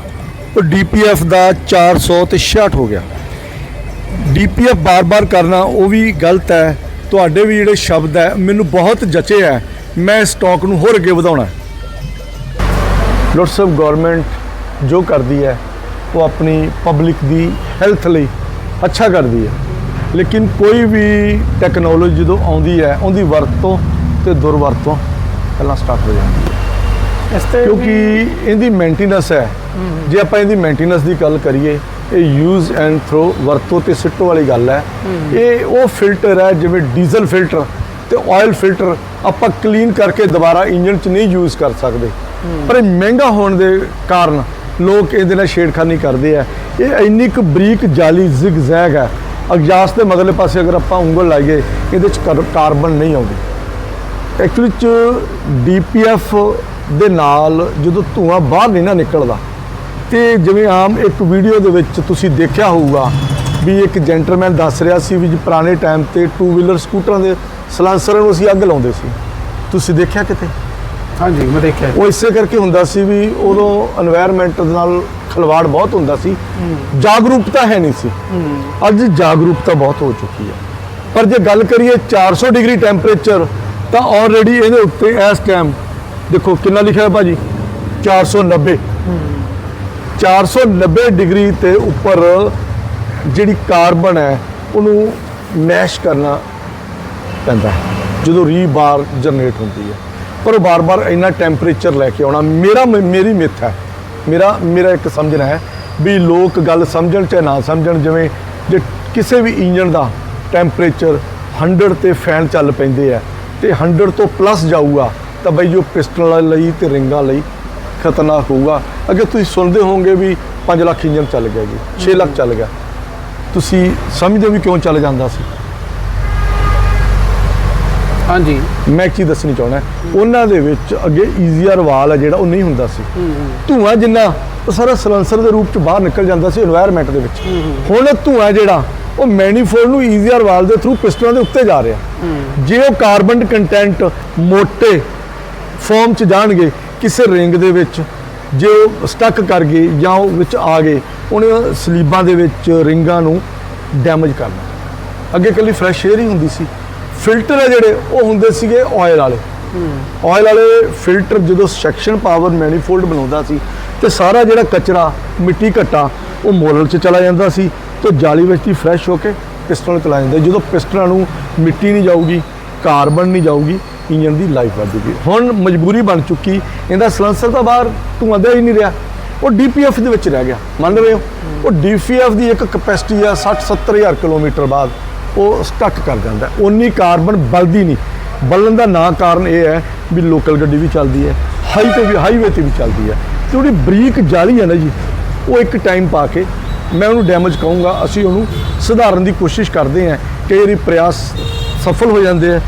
ਉਹ ਡੀਪੀਐਫ ਦਾ 400 ਤੇ 66 ਹੋ ਗਿਆ। ਡੀਪੀਐਫ ਬਾਰ-ਬਾਰ ਕਰਨਾ ਉਹ ਵੀ ਗਲਤ ਹੈ। ਤੁਹਾਡੇ ਵੀ ਜਿਹੜੇ ਸ਼ਬਦ ਹੈ ਮੈਨੂੰ ਬਹੁਤ ਜਚੇ ਹੈ। ਮੈਂ ਸਟਾਕ ਨੂੰ ਹੋਰ ਅੱਗੇ ਵਧਾਉਣਾ ਸਾਹਿਬ ਗਵਰਨਮੈਂਟ ਜੋ ਕਰਦੀ ਹੈ ਉਹ ਆਪਣੀ ਪਬਲਿਕ ਦੀ ਹੈਲਥ ਲਈ ਅੱਛਾ ਕਰਦੀ ਹੈ। ਲੇਕਿਨ ਕੋਈ ਵੀ ਟੈਕਨੋਲੋਜੀ ਜਦੋਂ ਆਉਂਦੀ ਹੈ ਉਹਦੀ ਵਰਤੋਂ ਤੇ ਦੁਰਵਰਤੋਂ ਪਹਿਲਾਂ ਸਟਾਰਟ ਹੋ ਜਾਂਦੀ ਹੈ। ਇਸ ਤੇ ਕਿਉਂਕਿ ਇਹਦੀ ਮੇਨਟੇਨੈਂਸ ਹੈ। ਜੇ ਆਪਾਂ ਇਹਦੀ ਮੇਨਟੇਨੈਂਸ ਦੀ ਗੱਲ ਕਰੀਏ ਇਹ ਯੂਜ਼ ਐਂਡ ਥਰੋ ਵਰਤੋਂ ਤੇ ਸਿੱਟੋ ਵਾਲੀ ਗੱਲ ਹੈ। ਇਹ ਉਹ ਫਿਲਟਰ ਹੈ ਜਿਵੇਂ ਡੀਜ਼ਲ ਫਿਲਟਰ ਤੇ ਆਇਲ ਫਿਲਟਰ ਆਪਾਂ ਕਲੀਨ ਕਰਕੇ ਦੁਬਾਰਾ ਇੰਜਨ 'ਚ ਨਹੀਂ ਯੂਜ਼ ਕਰ ਸਕਦੇ। ਪਰ ਇਹ ਮਹਿੰਗਾ ਹੋਣ ਦੇ ਕਾਰਨ ਲੋਕ ਇਹਦੇ ਨਾਲ ਛੇੜਖਾਨੀ ਕਰਦੇ ਆ। ਇਹ ਇੰਨੀ ਕੁ ਬਰੀਕ ਜਾਲੀ ਜ਼ਿਗਜ਼ੈਗ ਹੈ ਐਗਜ਼ਾਸਟ ਦੇ ਮਗਰਲੇ ਪਾਸੇ ਅਗਰ ਆਪਾਂ ਉਂਗਲ ਲਾਈਏ, ਇਹਦੇ 'ਚ ਕਾਰ- ਕਾਰਬਨ ਨਹੀਂ ਆਉਂਦੀ। ਐਕਚੁਅਲੀ ਚ ਡੀਪੀਐਫ ਦੇ ਨਾਲ ਜਦੋਂ ਧੂਆਂ ਬਾਹਰ ਨਹੀਂ ਨਾ ਨਿਕਲਦਾ, ਤੇ ਜਿਵੇਂ ਆਮ ਇੱਕ ਵੀਡੀਓ ਦੇ ਵਿੱਚ ਤੁਸੀਂ ਦੇਖਿਆ ਹੋਊਗਾ ਵੀ ਇੱਕ ਜੈਂਟਲਮੈਨ ਦੱਸ ਰਿਹਾ ਸੀ ਵੀ ਜੀ ਪੁਰਾਣੇ ਟਾਈਮ ਤੇ ਟੂ ਵੀਲਰ ਸਕੂਟਰਾਂ ਦੇ ਸਲਾਂਸਰਾਂ ਨੂੰ ਅਸੀਂ ਅੱਗ ਲਾਉਂਦੇ ਸੀ। ਤੁਸੀਂ ਦੇਖਿਆ ਕਿਤੇ? ਹਾਂਜੀ ਮੈਂ ਦੇਖਿਆ ਉਹ ਇਸੇ ਕਰਕੇ ਹੁੰਦਾ ਸੀ ਵੀ ਉਦੋਂ এনवायरमेंट ਨਾਲ ਖਲਵਾੜ ਬਹੁਤ ਹੁੰਦਾ ਸੀ। ਜਾਗਰੂਕਤਾ ਹੈ ਨਹੀਂ ਸੀ। ਅੱਜ ਜਾਗਰੂਕਤਾ ਬਹੁਤ ਹੋ ਚੁੱਕੀ ਹੈ। ਪਰ ਜੇ ਗੱਲ ਕਰੀਏ 400 ਡਿਗਰੀ ਟੈਂਪਰੇਚਰ ਤਾਂ ਆਲਰੇਡੀ ਇਹਦੇ ਉੱਤੇ ਇਸ ਟਾਈਮ ਦੇਖੋ ਕਿੰਨਾ ਲਿਖਿਆ ਭਾਜੀ? 490 490 ਡਿਗਰੀ ਤੇ ਉੱਪਰ ਜਿਹੜੀ ਕਾਰਬਨ ਹੈ ਉਹਨੂੰ ਮੈਸ਼ ਕਰਨਾ ਪੈਂਦਾ ਜਦੋਂ ਰੀਬਾਰ ਜਨਰੇਟ ਹੁੰਦੀ ਹੈ। ਪਰ ਉਹ ਬਾਰ-ਬਾਰ ਇੰਨਾ ਟੈਂਪਰੇਚਰ ਲੈ ਕੇ ਆਉਣਾ ਮੇਰਾ ਮੇਰੀ ਮਿੱਥ ਹੈ। ਮੇਰਾ ਮੇਰਾ ਇੱਕ ਸਮਝਣਾ ਹੈ ਵੀ ਲੋਕ ਗੱਲ ਸਮਝਣ ਚਾਹੇ ਨਾ ਸਮਝਣ, ਜਿਵੇਂ ਜੇ ਕਿਸੇ ਵੀ ਇੰਜਨ ਦਾ ਟੈਂਪਰੇਚਰ 100 ਤੇ ਫੈਨ ਚੱਲ ਪੈਂਦੇ ਆ ਤੇ 100 ਤੋਂ ਪਲੱਸ ਜਾਊਗਾ, ਤਾਂ ਬਈ ਜੋ ਪਿਸਟਨ ਲਈ ਤੇ ਰਿੰਗਾਂ ਲਈ ਖਤਰਨਾਕ ਹੋਊਗਾ। ਅੱਗੇ ਤੁਸੀਂ ਸੁਣਦੇ ਹੋਵੋਗੇ ਵੀ 5 ਲੱਖ ਇੰਜਨ ਚੱਲ ਗਿਆ ਜੀ 6 ਲੱਖ ਚੱਲ ਗਿਆ। ਤੁਸੀਂ ਸਮਝਦੇ ਵੀ ਕਿਉਂ ਚੱਲ ਜਾਂਦਾ ਸੀ? ਹਾਂਜੀ। ਮੈਂ ਇੱਕ ਚੀਜ਼ ਦੱਸਣੀ ਚਾਹੁੰਦਾ ਉਹਨਾਂ ਦੇ ਵਿੱਚ ਅੱਗੇ ਈਜ਼ੀਅਰ ਵਾਲ ਆ ਜਿਹੜਾ ਉਹ ਨਹੀਂ ਹੁੰਦਾ ਸੀ। ਧੂਆਂ ਜਿੰਨਾ ਉਹ ਸਾਰਾ ਸਲੰਸਰ ਦੇ ਰੂਪ ਚ ਬਾਹਰ ਨਿਕਲ ਜਾਂਦਾ ਸੀ এনवायरमेंट ਦੇ ਵਿੱਚ। ਹੁਣ ਧੂਆਂ ਜਿਹੜਾ ਉਹ ਮੈਨੀਫੋਲਡ ਨੂੰ ਈਜ਼ੀਅਰ ਵਾਲ ਦੇ ਥਰੂ ਪਿਸਟਨਾਂ ਦੇ ਉੱਤੇ ਜਾ ਰਿਹਾ। ਜੇ ਉਹ ਕਾਰਬਨ ਕੰਟੈਂਟ ਮੋਟੇ ਫਾਰਮ ਚ ਜਾਣਗੇ ਕਿਸੇ ਰਿੰਗ ਦੇ ਵਿੱਚ ਜੇ ਉਹ ਸਟਕ ਕਰ ਗਏ ਜਾਂ ਉਹ ਵਿੱਚ ਆ ਗਏ ਉਹਨਾਂ ਸਲੀਬਾਂ ਦੇ ਵਿੱਚ ਰਿੰਗਾਂ ਨੂੰ ਡੈਮੇਜ ਕਰਨਾ। ਅੱਗੇ ਕੱਲੀ ਫਰੈਸ਼ ਏਅਰ ਹੀ ਹੁੰਦੀ ਸੀ। ਫਿਲਟਰ ਹੈ ਜਿਹੜੇ ਉਹ ਹੁੰਦੇ ਸੀਗੇ ਆਇਲ ਵਾਲੇ। ਆਇਲ ਵਾਲੇ ਫਿਲਟਰ ਜਦੋਂ ਸੈਕਸ਼ਨ ਪਾਵਰ ਮੈਨੀਫੋਲਡ ਬਣਾਉਂਦਾ ਸੀ ਤੇ ਸਾਰਾ ਜਿਹੜਾ ਕਚਰਾ ਮਿੱਟੀ ਘੱਟਾ ਉਹ ਮੋਲਰ 'ਚ ਚਲਾ ਜਾਂਦਾ ਸੀ ਤੇ ਜਾਲੀ ਵਿੱਚ ਹੀ ਫਰੈਸ਼ ਹੋ ਕੇ ਪਿਸਟਨ ਚਲਾ ਜਾਂਦਾ ਜਦੋਂ ਪਿਸਟਨਾਂ ਨੂੰ ਮਿੱਟੀ ਨਹੀਂ ਜਾਊਗੀ ਕਾਰਬਨ ਨਹੀਂ ਜਾਊਗੀ ਇੰਜਨ ਦੀ ਲਾਈਫ ਵਧੂਗੀ ਹੁਣ ਮਜਬੂਰੀ ਬਣ ਚੁੱਕੀ ਇਹਦਾ ਸਲੈਂਸਰ ਤਾਂ ਬਾਹਰ ਧੂੰਆਂ ਦੇ ਹੀ ਨਹੀਂ ਰਿਹਾ। ਉਹ ਡੀਪੀਐਫ ਦੇ ਵਿੱਚ ਰਹਿ ਗਿਆ। ਮੰਨ ਹੋ ਉਹ ਡੀਪੀਐਫ ਦੀ ਇੱਕ ਕਪੈਸਿਟੀ ਆ 60 70000 ਕਿਲੋਮੀਟਰ ਬਾਅਦ। ਉਹ ਸਟਕ ਕਰ ਜਾਂਦਾ ਉਨੀ ਕਾਰਬਨ ਬਲਦੀ ਨਹੀਂ। ਬਲਣ ਦਾ ਨਾ ਕਾਰਨ ਇਹ ਹੈ ਵੀ ਲੋਕਲ ਗੱਡੀ ਵੀ ਚੱਲਦੀ ਹੈ ਹਾਈ ਤੇ ਵੀ ਹਾਈਵੇ ਤੇ ਵੀ ਚੱਲਦੀ ਹੈ। ਤੇ ਉਹਦੀ ਬਰੀਕ ਜਾਲੀ ਹੈ ਨਾ ਜੀ, ਉਹ ਇੱਕ ਟਾਈਮ ਪਾ ਕੇ ਮੈਂ ਉਹਨੂੰ ਡੈਮੇਜ ਕਹੂੰਗਾ। ਅਸੀਂ ਉਹਨੂੰ ਸੁਧਾਰਨ ਦੀ ਕੋਸ਼ਿਸ਼ ਕਰਦੇ ਹਾਂ ਕਈ ਵਾਰੀ ਪ੍ਰਯਾਸ ਸਫਲ ਹੋ ਜਾਂਦੇ ਆ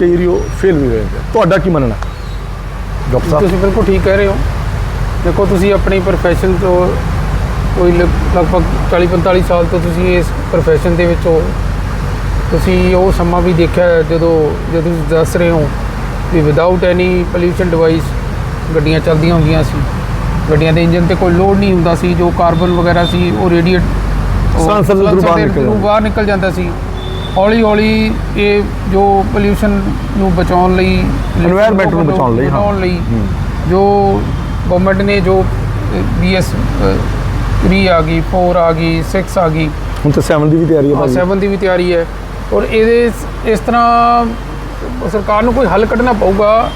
ਕਈ ਵਾਰੀ ਉਹ ਫੇਲ ਵੀ ਹੋ ਜਾਂਦੇ ਤੁਹਾਡਾ ਕੀ ਮੰਨਣਾ? ਡਾਕਟਰ ਸਾਹਿਬ। ਤੁਸੀਂ ਬਿਲਕੁਲ ਠੀਕ ਕਹਿ ਰਹੇ ਹੋ। ਦੇਖੋ, ਤੁਸੀਂ ਆਪਣੀ ਪ੍ਰੋਫੈਸ਼ਨ ਤੋਂ ਕੋਈ ਲਗ- ਲਗਭਗ 40 45 ਸਾਲ ਤੋਂ ਤੁਸੀਂ ਇਸ ਪ੍ਰੋਫੈਸ਼ਨ ਦੇ ਵਿੱਚ ਹੋ। ਤੁਸੀਂ ਉਹ ਸਮਾਂ ਵੀ ਦੇਖਿਆ ਜਦੋਂ ਜਦੋਂ ਤੁਸੀਂ ਦੱਸ ਰਹੇ ਹੋ ਵੀ ਵਿਦਆਊਟ ਐਨੀ ਪੋਲਿਊਸ਼ਨ ਡਿਵਾਈਸ ਗੱਡੀਆਂ ਚੱਲਦੀਆਂ ਹੁੰਦੀਆਂ ਸੀ। ਗੱਡੀਆਂ ਦੇ ਇੰਜਨ ਤੇ ਕੋਈ ਲੋਡ ਨਹੀਂ ਹੁੰਦਾ ਸੀ ਜੋ ਕਾਰਬਨ ਵਗੈਰਾ ਸੀ ਉਹ ਰੇਡੀਏਟ Silencer ਦੇ through ਬਾਹਰ ਨਿਕਲ ਜਾਂਦਾ। ਬਾਹਰ ਨਿਕਲ ਜਾਂਦਾ ਸੀ। ਹੌਲੀ ਹੌਲੀ ਇਹ ਜੋ ਪੋਲਿਊਸ਼ਨ ਨੂੰ ਬਚਾਉਣ ਲਈ Environment ਨੂੰ ਬਚਾਉਣ ਲਈ, ਹਾਂ। ਲਈ ਜੋ ਗਵਰਨਮੈਂਟ ਨੇ ਜੋ ਬੀਐਸ 3 ਆ ਗਈ 4 ਆ ਗਈ 6 ਆ ਗਈ। ਹੁਣ ਤਾਂ 7 ਦੀ ਵੀ ਤਿਆਰੀ ਹੈ ਭਾਜੀ। 7 ਦੀ ਵੀ ਤਿਆਰੀ ਹੈ। ਔਰ ਇਹਦੇ ਇਸ ਤਰ੍ਹਾਂ ਸਰਕਾਰ ਨੂੰ ਕੋਈ ਹੱਲ ਕੱਢਣਾ ਪਊਗਾ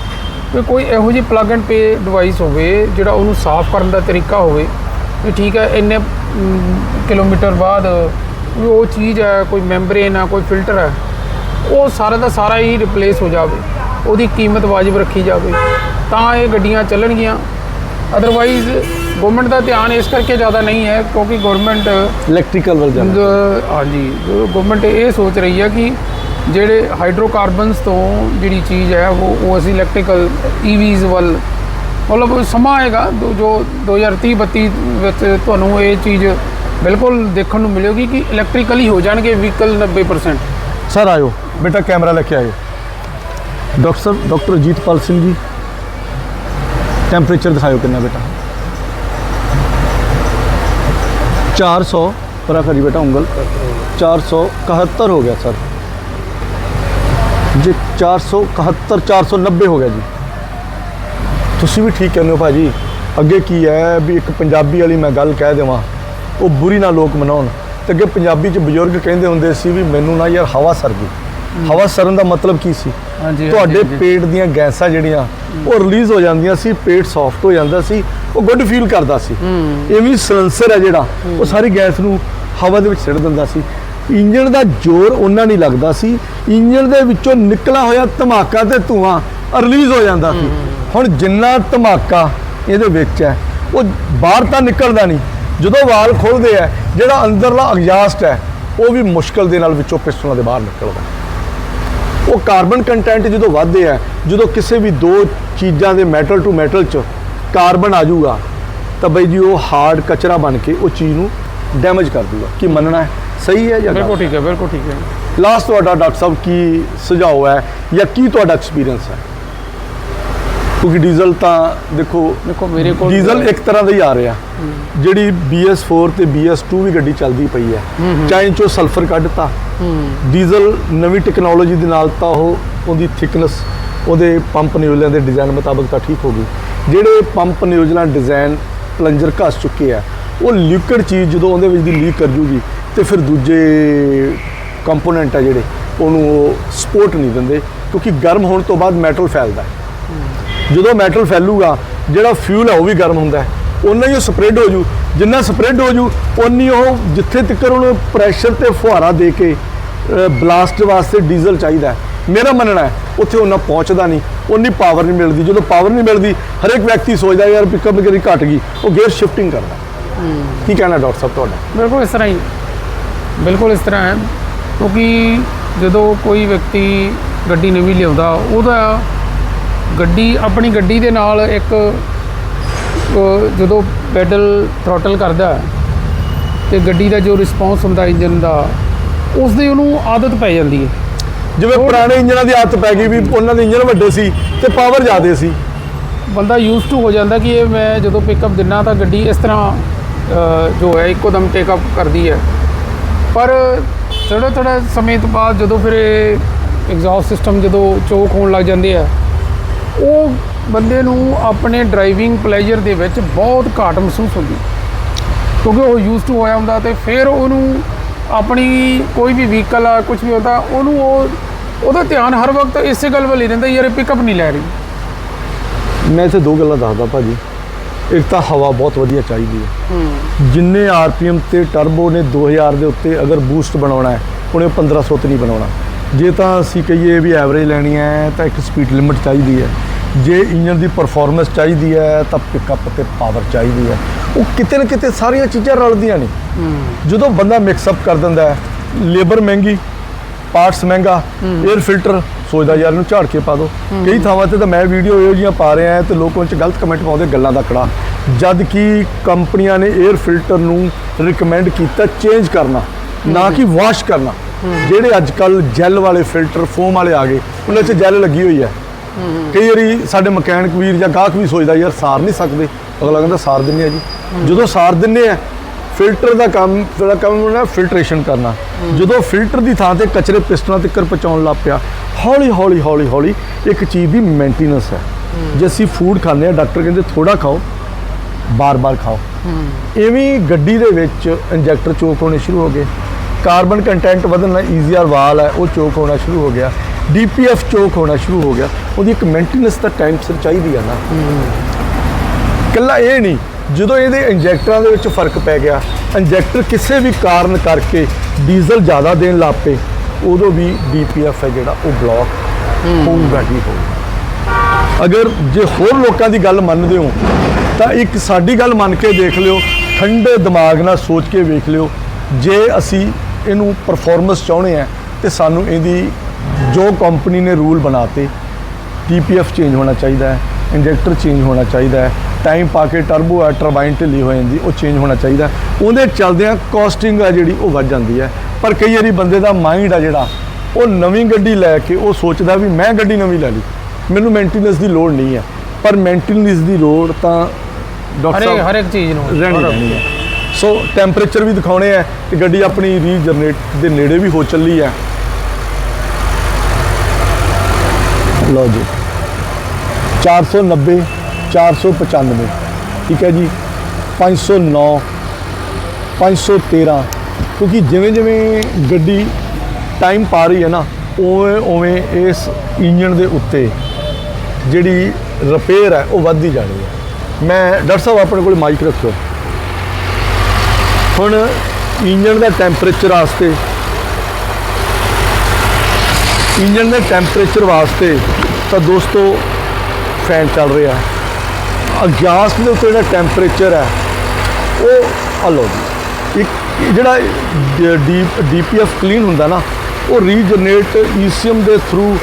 ਕਿ ਕੋਈ ਇਹੋ ਜਿਹੀ ਪਲੱਗ ਐਂਡ ਪੇ ਡਿਵਾਈਸ ਹੋਵੇ ਜਿਹੜਾ ਉਹਨੂੰ ਸਾਫ਼ ਕਰਨ ਦਾ ਤਰੀਕਾ ਹੋਵੇ, ਵੀ ਠੀਕ ਹੈ, ਇੰਨੇ ਕਿਲੋਮੀਟਰ ਬਾਅਦ ਵੀ ਉਹ ਚੀਜ਼ ਹੈ, ਕੋਈ ਮੈਂਬਰੇਨ ਆ, ਕੋਈ ਫਿਲਟਰ ਹੈ, ਉਹ ਸਾਰਾ ਦਾ ਸਾਰਾ ਹੀ ਰਿਪਲੇਸ ਹੋ ਜਾਵੇ, ਉਹਦੀ ਕੀਮਤ ਵਾਜਬ ਰੱਖੀ ਜਾਵੇ, ਤਾਂ ਇਹ ਗੱਡੀਆਂ ਚੱਲਣਗੀਆਂ। ਅਦਰਵਾਈਜ਼ ਗਵਰਨਮੈਂਟ ਦਾ ਧਿਆਨ ਇਸ ਕਰਕੇ ਜ਼ਿਆਦਾ ਨਹੀਂ ਹੈ ਕਿਉਂਕਿ ਗਵਰਨਮੈਂਟ ਇਲੈਕਟ੍ਰੀਕਲ ਵੱਲ ਜਾਣਾ ਹਾਂਜੀ ਗਵਰਨਮੈਂਟ ਇਹ ਸੋਚ ਰਹੀ ਹੈ ਕਿ ਜਿਹੜੇ ਹਾਈਡਰੋਕਾਰਬਨਸ ਤੋਂ ਜਿਹੜੀ ਚੀਜ਼ ਹੈ ਉਹ ਉਹ ਅਸੀਂ ਇਲੈਕਟ੍ਰੀਕਲ ਈਵੀਜ਼ ਵੱਲ ਮਤਲਬ ਸਮਾਂ ਆਏਗਾ ਦੋ- ਜੋ 2030 32 ਵਿੱਚ ਤੁਹਾਨੂੰ ਇਹ ਚੀਜ਼ ਬਿਲਕੁਲ ਦੇਖਣ ਨੂੰ ਮਿਲੇਗੀ ਕਿ ਇਲੈਕਟ੍ਰੀਕਲ ਹੀ ਹੋ ਜਾਣਗੇ ਵਹੀਕਲ 90% ਸਰ ਆਇਓ। ਬੇਟਾ ਕੈਮਰਾ ਲੈ ਕੇ ਆਇਓ। Doctor doctor Ajitpal Singh ji. Temperature ਦਿਖਾਓ ਕਿੰਨਾ ਬੇਟਾ। 400 ਪਰਾ ਕਰੀ ਬੇਟਾ ਉਂਗਲ। 471 ਹੋ ਗਿਆ ਸਰ। ਜੀ 471 490 ਹੋ ਗਿਆ ਜੀ। ਤੁਸੀਂ ਵੀ ਠੀਕ ਕਹਿੰਦੇ ਹੋ ਭਾਜੀ। ਅੱਗੇ ਕੀ ਹੈ ਵੀ ਇੱਕ ਪੰਜਾਬੀ ਵਾਲੀ ਮੈਂ ਗੱਲ ਕਹਿ ਦੇਵਾਂ। ਉਹ ਬੁਰੀ ਨਾ ਲੋਕ ਮਨਾਉਣ। ਤੇ ਅੱਗੇ ਪੰਜਾਬੀ ਚ ਬਜ਼ੁਰਗ ਕਹਿੰਦੇ ਹੁੰਦੇ ਸੀ ਵੀ ਮੈਨੂੰ ਨਾ ਯਾਰ ਹਵਾ ਸਰ ਗਈ। ਹਵਾ ਸਰਨ ਦਾ ਮਤਲਬ ਕੀ ਸੀ? ਤੁਹਾਡੇ ਪੇਟ ਦੀਆਂ ਗੈਸਾਂ ਜਿਹੜੀਆਂ ਉਹ ਰਿਲੀਜ਼ ਹੋ ਜਾਂਦੀਆਂ ਸੀ ਪੇਟ ਸੌਫਟ ਹੋ ਜਾਂਦਾ ਸੀ ਉਹ ਗੁੱਡ ਫੀਲ ਕਰਦਾ ਸੀ। ਇਹ ਵੀ ਸਲੈਂਸਰ ਹੈ ਜਿਹੜਾ ਉਹ ਸਾਰੀ ਗੈਸ ਨੂੰ ਹਵਾ ਦੇ ਵਿੱਚ ਸਿੱਟ ਦਿੰਦਾ ਸੀ। ਇੰਜਣ ਦਾ ਜ਼ੋਰ ਉਹਨਾਂ ਨਹੀਂ ਲੱਗਦਾ ਸੀ। ਇੰਜਣ ਦੇ ਵਿੱਚੋਂ ਨਿਕਲਾ ਹੋਇਆ ਧਮਾਕਾ ਤੇ ਧੂਆਂ ਰਿਲੀਜ਼ ਹੋ ਜਾਂਦਾ ਸੀ। ਹੁਣ ਜਿੰਨਾ ਧਮਾਕਾ ਇਹਦੇ ਵਿੱਚ ਹੈ ਉਹ ਬਾਹਰ ਤਾਂ ਨਿਕਲਦਾ ਨਹੀਂ। ਜਦੋਂ ਵਾਲ ਖੋਲਦੇ ਆ ਜਿਹੜਾ ਅੰਦਰਲਾ ਐਗਜ਼ਾਸਟ ਹੈ ਉਹ ਵੀ ਮੁਸ਼ਕਲ ਦੇ ਨਾਲ ਵਿੱਚੋਂ ਪਿਸਟਨਾਂ ਦੇ ਬਾਹਰ ਨਿਕਲਦਾ। ਉਹ ਕਾਰਬਨ ਕੰਟੈਂਟ ਜਦੋਂ ਵੱਧਦੇ ਆ ਜਦੋਂ ਕਿਸੇ ਵੀ ਦੋ ਚੀਜ਼ਾਂ ਦੇ ਮੈਟਲ ਟੂ ਮੈਟਲ ਚ ਕਾਰਬਨ ਆ ਜਾਊਗਾ ਤਾਂ ਬਈ ਜੀ ਉਹ ਹਾਰਡ ਕਚਰਾ ਬਣ ਕੇ ਉਹ ਚੀਜ਼ ਨੂੰ ਡੈਮੇਜ ਕਰ ਦੂਗਾ। ਕੀ ਮੰਨਣਾ ਹੈ? ਸਹੀ ਹੈ ਜਾਂ ਬਿਲਕੁਲ ਠੀਕ ਹੈ ਬਿਲਕੁਲ ਠੀਕ ਹੈ ਲਾਸਟ ਤੁਹਾਡਾ ਡਾਕਟਰ ਸਾਹਿਬ ਕੀ ਸੁਝਾਅ ਹੈ ਜਾਂ ਕੀ ਤੁਹਾਡਾ ਐਕਸਪੀਰੀਅੰਸ ਹੈ? ਕਿਉਂਕਿ ਡੀਜ਼ਲ ਤਾਂ ਦੇਖੋ ਦੇਖੋ ਮੇਰੇ ਕੋਲ ਡੀਜ਼ਲ ਇੱਕ ਤਰ੍ਹਾਂ ਦਾ ਹੀ ਆ ਰਿਹਾ। ਜਿਹੜੀ BS4 ਤੇ BS2 ਵੀ ਗੱਡੀ ਚੱਲਦੀ ਪਈ ਹੈ। ਚਾਹੇ ਚੋ ਸਲਫਰ ਕੱਢਤਾ। ਡੀਜ਼ਲ ਨਵੀਂ ਟੈਕਨੋਲੋਜੀ ਦੇ ਨਾਲ ਤਾਂ ਉਹ ਉਹਦੀ ਥਿਕਨੈਸ ਉਹਦੇ ਪੰਪ ਨਿਊਜ਼ਲਾਂ ਦੇ ਡਿਜ਼ਾਈਨ ਮੁਤਾਬਕ ਤਾਂ ਠੀਕ ਹੋ ਗਈ। ਜਿਹੜੇ ਪੰਪ ਨਿਊਜ਼ਲਾਂ ਡਿਜ਼ਾਈਨ ਪਲੰਜਰ ਘਸ ਚੁੱਕੇ ਆ, ਉਹ ਲਿਕਵਿਡ ਚੀਜ਼ ਜਦੋਂ ਉਹਦੇ ਵਿੱਚ ਦੀ ਲੀਕ ਕਰ ਜੂਗੀ ਤੇ ਫਿਰ ਦੂਜੇ ਕੰਪੋਨੈਂਟ ਆ ਜਿਹੜੇ, ਉਹਨੂੰ ਉਹ ਸਪੋਰਟ ਨਹੀਂ ਦਿੰਦੇ ਕਿਉਂਕਿ ਗਰਮ ਹੋਣ ਤੋਂ ਬਾਅਦ ਮੈਟਲ ਫੈਲਦਾ। ਹੈ ਜਦੋਂ ਮੈਟਲ ਫੈਲੂਗਾ, ਜਿਹੜਾ ਫਿਊਲ ਹੈ ਉਹ ਵੀ ਗਰਮ ਹੁੰਦਾ ਹੈ। ਉਨਾ ਹੀ ਉਹ ਸਪਰੈਡ ਹੋ ਜੂ, ਜਿੰਨਾ ਸਪਰੈਡ ਹੋ ਜੂ ਉਨੀ ਉਹ ਜਿੱਥੇ ਤੱਕ ਉਹਨੂੰ ਪ੍ਰੈਸ਼ਰ ਤੇ ਫੁਹਾਰਾ ਦੇ ਕੇ ਬਲਾਸਟ ਵਾਸਤੇ ਡੀਜ਼ਲ ਚਾਹੀਦਾ ਹੈ। ਮੇਰਾ ਮੰਨਣਾ ਹੈ ਉੱਥੇ ਉਹਨਾਂ ਪਹੁੰਚਦਾ ਨਹੀਂ ਉਨੀ ਪਾਵਰ ਨਹੀਂ ਮਿਲਦੀ। ਜਦੋਂ ਪਾਵਰ ਨਹੀਂ ਮਿਲਦੀ ਹਰੇਕ ਵਿਅਕਤੀ ਸੋਚਦਾ ਯਾਰ ਪਿਕਅਪ ਮੇਰੀ ਘਟ ਗਈ। ਉਹ ਗੇਅਰ ਸ਼ਿਫਟਿੰਗ ਕਰਦਾ। ਕੀ ਕਹਿਣਾ ਡਾਕਟਰ ਸਾਹਿਬ ਤੁਹਾਡਾ? ਬਿਲਕੁਲ ਇਸ ਤਰ੍ਹਾਂ ਹੀ। ਬਿਲਕੁਲ ਇਸ ਤਰ੍ਹਾਂ ਹੈ। ਕਿਉਂਕਿ ਜਦੋਂ ਕੋਈ ਵਿਅਕਤੀ ਗੱਡੀ ਨਵੀਂ ਲਿਆਉਂਦਾ ਉਹਦਾ ਗੱਡੀ ਆਪਣੀ ਗੱਡੀ ਦੇ ਨਾਲ ਇੱਕ ਜਦੋਂ ਪੈਡਲ ਥ੍ਰੋਟਲ ਕਰਦਾ ਤੇ ਗੱਡੀ ਦਾ ਜੋ ਰਿਸਪੌਂਸ ਹੁੰਦਾ ਇੰਜਨ ਦਾ ਉਸ ਦੀ ਉਹਨੂੰ ਆਦਤ ਪੈ ਜਾਂਦੀ ਹੈ। ਜਿਵੇਂ ਪੁਰਾਣੇ ਇੰਜਨਾਂ ਦੀ ਆਦਤ ਪੈ ਗਈ ਵੀ ਉਹਨਾਂ ਦੇ ਇੰਜਨ ਵੱਡੇ ਸੀ ਤੇ ਪਾਵਰ ਜ਼ਿਆਦੇ ਸੀ। ਬੰਦਾ ਯੂਜ਼ ਟੂ ਹੋ ਜਾਂਦਾ ਕਿ ਇਹ ਮੈਂ ਜਦੋਂ ਪਿਕਅਪ ਦਿੰਨਾ ਤਾਂ ਗੱਡੀ ਇਸ ਤਰ੍ਹਾਂ ਜੋ ਹੈ ਇੱਕੋ ਦਮ ਟੇਕ ਅਪ ਕਰਦੀ ਹੈ। ਪਰ ਥੋੜਾ ਥੋੜਾ ਸਮੇਂ ਤੋਂ ਬਾਅਦ ਜਦੋਂ ਫਿਰ ਇਹ ਐਗਜ਼ੌਸਟ ਸਿਸਟਮ ਜਦੋਂ ਚੋਕ ਹੋਣ ਲੱਗ ਜਾਂਦੇ ਆ ਉਹ ਬੰਦੇ ਨੂੰ ਆਪਣੇ ਡਰਾਈਵਿੰਗ ਪਲੇਜਰ ਦੇ ਵਿੱਚ ਬਹੁਤ ਘਾਟ ਮਹਿਸੂਸ ਹੁੰਦੀ। ਕਿਉਂਕਿ ਉਹ ਯੂਜ਼ ਟੂ ਹੋਇਆ ਹੁੰਦਾ ਤੇ ਫਿਰ ਉਹਨੂੰ ਆਪਣੀ ਕੋਈ ਵੀ ਵਹੀਕਲ ਆ ਕੁਝ ਵੀ ਹੁੰਦਾ ਉਹਨੂੰ ਉਹ ਉਹਦਾ ਧਿਆਨ ਹਰ ਵਕਤ ਇਸੇ ਗੱਲ ਵੱਲ ਹੀ ਰਹਿੰਦਾ ਯਾਰ ਇਹ ਪਿਕਅਪ ਨਹੀਂ ਲੈ ਰਹੀ। ਮੈਂ ਇੱਥੇ ਦੋ ਗੱਲਾਂ ਦੱਸਦਾ ਭਾਜੀ। ਇੱਕ ਤਾਂ ਹਵਾ ਬਹੁਤ ਵਧੀਆ ਚਾਹੀਦੀ ਹੈ। ਜਿੰਨੇ ਆਰਪੀਐਮ ਤੇ ਟਰਬੋ ਨੇ 2000 ਦੇ ਉੱਤੇ ਅਗਰ ਬੂਸਟ ਬਣਾਉਣਾ ਹੈ ਉਹਨੇ 1500 ਤੇ ਨਹੀਂ ਬਣਾਉਣਾ। ਜੇ ਤਾਂ ਅਸੀਂ ਕਹੀਏ ਵੀ ਐਵਰੇਜ ਲੈਣੀ ਹੈ ਤਾਂ ਇੱਕ ਸਪੀਡ ਲਿਮਟ ਚਾਹੀਦੀ ਹੈ। ਜੇ ਇੰਜਨ ਦੀ ਪਰਫਾਰਮੈਂਸ ਚਾਹੀਦੀ ਹੈ ਤਾਂ ਪਿਕਅਪ ਤੇ ਪਾਵਰ ਚਾਹੀਦੀ ਹੈ। ਉਹ ਕਿਤੇ ਨਾ ਕਿਤੇ ਸਾਰੀਆਂ ਚੀਜ਼ਾਂ ਰਲਦੀਆਂ ਨੇ। ਜਦੋਂ ਬੰਦਾ ਮਿਕਸ ਅਪ ਕਰ ਦਿੰਦਾ ਹੈ ਲੇਬਰ ਮਹਿੰਗੀ ਪਾਰਟਸ ਮਹਿੰਗਾ 에ਅਰ ਫਿਲਟਰ ਸੋਚਦਾ ਯਾਰ ਇਹਨੂੰ ਝਾੜ ਕੇ ਪਾ ਦੋ। ਕਈ ਥਾਵਾਂ ਤੇ ਤਾਂ ਮੈਂ ਵੀਡੀਓ ਇਹੋ ਜਿਹੀਆਂ ਪਾ ਰਿਹਾ ਹਾਂ ਤੇ ਲੋਕ ਉਹ 'ਚ ਗਲਤ ਕਮੈਂਟ ਪਾਉਂਦੇ ਗੱਲਾਂ ਦਾ ਕੜਾ। ਜਦ ਕਿ ਕੰਪਨੀਆਂ ਨੇ 에ਅਰ ਫਿਲਟਰ ਨੂੰ ਰਿਕਮੈਂਡ ਕੀਤਾ ਚੇਂਜ ਕਰਨਾ ਨਾ ਕਿ ਵਾਸ਼ ਕਰਨਾ। ਜਿਹੜੇ ਅੱਜ ਕੱਲ ਜੈਲ ਵਾਲੇ ਫਿਲਟਰ ਫੋਮ ਵਾਲੇ ਆ ਗਏ ਉਹਨਾਂ 'ਚ ਜੈਲ ਲੱਗੀ ਹੋਈ ਹੈ। ਕਈ ਵਾਰੀ ਸਾਡੇ ਮਕੈਨਿਕ ਵੀਰ ਜਾਂ ਗਾਹਕ ਵੀ ਸੋਚਦਾ ਯਾਰ ਸਾਰ ਨਹੀਂ ਸਕਦੇ। ਅਗਲਾ ਕਹਿੰਦਾ ਸਾਰ ਦਿੰਨੇ ਆ ਜੀ। ਜਦੋਂ ਸਾਰ ਦਿੰਨੇ ਆ ਫਿਲਟਰ ਦਾ ਕੰਮ ਜਿਹੜਾ ਕੰਮ ਹੁੰਦਾ ਫਿਲਟਰੇਸ਼ਨ ਕਰਨਾ। ਜਦੋਂ ਫਿਲਟਰ ਦੀ ਥਾਂ ਤੇ ਕਚਰੇ ਪਿਸਟਨਾਂ ਤੱਕ ਪਹੁੰਚਾਉਣ ਲੱਗ ਪਿਆ ਹੌਲੀ ਹੌਲੀ ਹੌਲੀ ਹੌਲੀ ਇੱਕ ਚੀਜ਼ ਦੀ ਮੇਨਟੇਨੈਂਸ ਹੈ। ਜੇ ਅਸੀਂ ਫੂਡ ਖਾਂਦੇ ਆ ਡਾਕਟਰ ਕਹਿੰਦੇ ਥੋੜਾ ਖਾਓ ਬਾਰ-ਬਾਰ ਖਾਓ। ਐਵੇਂ ਗੱਡੀ ਦੇ ਵਿੱਚ ਇੰਜੈਕਟਰ ਚੋਕ ਹੋਣੇ ਸ਼ੁਰੂ ਹੋ ਗਏ। ਕਾਰਬਨ ਕੰਟੈਂਟ ਵਧਣ ਨਾਲ ਈਜ਼ੀਆਰ ਵਾਲ ਹੈ ਉਹ ਚੋਕ ਹੋਣਾ ਸ਼ੁਰੂ ਹੋ ਗਿਆ। ਡੀਪੀਐਫ ਚੋਕ ਹੋਣਾ ਸ਼ੁਰੂ ਹੋ ਗਿਆ। ਉਹਦੀ ਇੱਕ ਮੇਨਟੇਨੈਂਸ ਤਾਂ ਟਾਈਮ ਸਿਰ ਚਾਹੀਦੀ ਆ ਨਾ। ਕੱਲਾ ਇਹ ਨਹੀਂ ਜਦੋਂ ਇਹਦੇ ਇੰਜੈਕਟਰਾਂ ਦੇ ਵਿੱਚ ਫ਼ਰਕ ਪੈ ਗਿਆ ਇੰਜੈਕਟਰ ਕਿਸੇ ਵੀ ਕਾਰਨ ਕਰਕੇ ਡੀਜ਼ਲ ਜ਼ਿਆਦਾ ਦੇਣ ਲੱਗ ਪਏ ਉਦੋਂ ਵੀ ਡੀਪੀਐਫ ਹੈ ਜਿਹੜਾ ਉਹ ਬਲੌਕ ਹੋਊਗਾ ਹੀ ਹੋਊਗਾ ਅਗਰ ਜੇ ਹੋਰ ਲੋਕਾਂ ਦੀ ਗੱਲ ਮੰਨਦੇ ਹੋ ਤਾਂ ਇੱਕ ਸਾਡੀ ਗੱਲ ਮੰਨ ਕੇ ਦੇਖ ਲਿਓ ਠੰਡੇ ਦਿਮਾਗ ਨਾਲ ਸੋਚ ਕੇ ਵੇਖ ਲਿਓ ਜੇ ਅਸੀਂ ਇਹਨੂੰ ਪਰਫਾਰਮੈਂਸ ਚਾਹੁੰਦੇ ਆ ਤੇ ਸਾਨੂੰ ਇਹਦੀ ਜੋ ਕੰਪਨੀ ਨੇ ਰੂਲ ਬਣਾਤੇ ਟੀਪੀਐਫ ਚੇਂਜ ਹੋਣਾ ਚਾਹੀਦਾ ਹੈ ਇੰਜੈਕਟਰ ਚੇਂਜ ਹੋਣਾ ਚਾਹੀਦਾ ਹੈ ਟਾਈਮ ਪਾ ਕੇ ਟਰਬੋ ਹੈ ਟਰਬਾਈਨ ਢਿੱਲੀ ਹੋ ਜਾਂਦੀ ਉਹ ਚੇਂਜ ਹੋਣਾ ਚਾਹੀਦਾ। ਉਹਦੇ ਚੱਲਦਿਆਂ ਕਾਸਟਿੰਗ ਆ ਜਿਹੜੀ ਉਹ ਵੱਧ ਜਾਂਦੀ ਹੈ। ਪਰ ਕਈ ਵਾਰੀ ਬੰਦੇ ਦਾ ਮਾਈਂਡ ਆ ਜਿਹੜਾ ਉਹ ਨਵੀਂ ਗੱਡੀ ਲੈ ਕੇ ਉਹ ਸੋਚਦਾ ਵੀ ਮੈਂ ਗੱਡੀ ਨਵੀਂ ਲੈ ਲਈ। ਮੈਨੂੰ ਮੇਨਟੇਨੈਂਸ ਦੀ ਲੋੜ ਨਹੀਂ ਹੈ। ਪਰ ਮੇਨਟੇਨੈਂਸ ਦੀ ਲੋੜ ਤਾਂ ਡਾਕਟਰ ਹਰੇਕ ਸਾਹਿਬ ਹਰੇਕ ਚੀਜ਼ ਨੂੰ ਰਹਿਣੀ ਹੈ। ਸੋ ਟੈਂਪਰੇਚਰ ਵੀ ਦਿਖਾਉਣੇ ਆ ਤੇ ਗੱਡੀ ਆਪਣੀ ਰੀਜਨਰੇਟ ਦੇ ਨੇੜੇ ਵੀ ਹੋ ਚੱਲੀ ਹੈ। ਲਓ ਜੀ। 490 495 ਠੀਕ ਹੈ ਜੀ? 509 513 ਕਿਉਂਕਿ ਜਿਵੇਂ ਜਿਵੇਂ ਗੱਡੀ ਟਾਈਮ ਪਾ ਰਹੀ ਹੈ ਨਾ, ਉਵੇਂ ਉਵੇਂ ਇਸ ਇੰਜਨ ਦੇ ਉੱਤੇ ਜਿਹੜੀ ਰਿਪੇਅਰ ਹੈ, ਉਹ ਵੱਧਦੀ ਜਾ ਰਹੀ ਹੈ। ਮੈਂ ਡਾਕਟਰ ਸਾਹਿਬ ਆਪਣੇ ਕੋਲ ਮਾਈਕ ਰੱਖਿਓ। ਹੁਣ ਇੰਜਨ ਦਾ ਟੈਂਪਰੇਚਰ ਵਾਸਤੇ ਇੰਜਨ ਦੇ ਟੈਂਪਰੇਚਰ ਵਾਸਤੇ ਤਾਂ ਦੋਸਤੋ ਫੈਨ ਚੱਲ ਰਿਹਾ। ਅਗਿਆਸ ਦੇ ਉੱਤੇ ਜਿਹੜਾ ਟੈਂਪਰੇਚਰ ਹੈ, ਉਹ ਆ ਲਓ ਜੀ ਇੱਕ ਜਿਹੜਾ ਡੀਪੀਐਫ ਕਲੀਨ ਹੁੰਦਾ ਨਾ, ਉਹ ਰੀਜਨਰੇਟ ਈਸੀਐਮ ਦੇ ਥਰੂ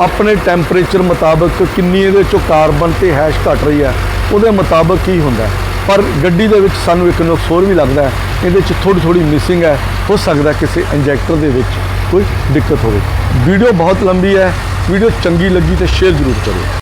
ਆਪਣੇ ਟੈਂਪਰੇਚਰ ਮੁਤਾਬਕ ਕਿੰਨੀ ਇਹਦੇ ਚੋਂ ਕਾਰਬਨ ਤੇ ਹੈਸ਼ ਘਟ ਰਹੀ ਹੈ, ਉਹਦੇ ਮੁਤਾਬਕ ਕੀ ਹੁੰਦਾ ਪਰ ਗੱਡੀ ਦੇ ਵਿੱਚ ਸਾਨੂੰ ਇੱਕ ਨੁਕਸ ਹੋਰ ਵੀ ਲੱਗਦਾ ਹੈ, ਇਹਦੇ ਚ ਥੋੜੀ ਥੋੜੀ ਮਿਸਿੰਗ ਹੈ, ਹੋ ਸਕਦਾ ਕਿਸੇ ਇੰਜੈਕਟਰ ਦੇ ਵਿੱਚ ਕੋਈ ਦਿੱਕਤ ਹੋਵੇ। ਵੀਡੀਓ ਬਹੁਤ ਲੰਬੀ ਹੈ, ਵੀਡੀਓ ਚੰਗੀ ਲੱਗੀ ਤੇ ਸ਼ੇਅਰ ਜ਼ਰੂਰ ਕਰੋ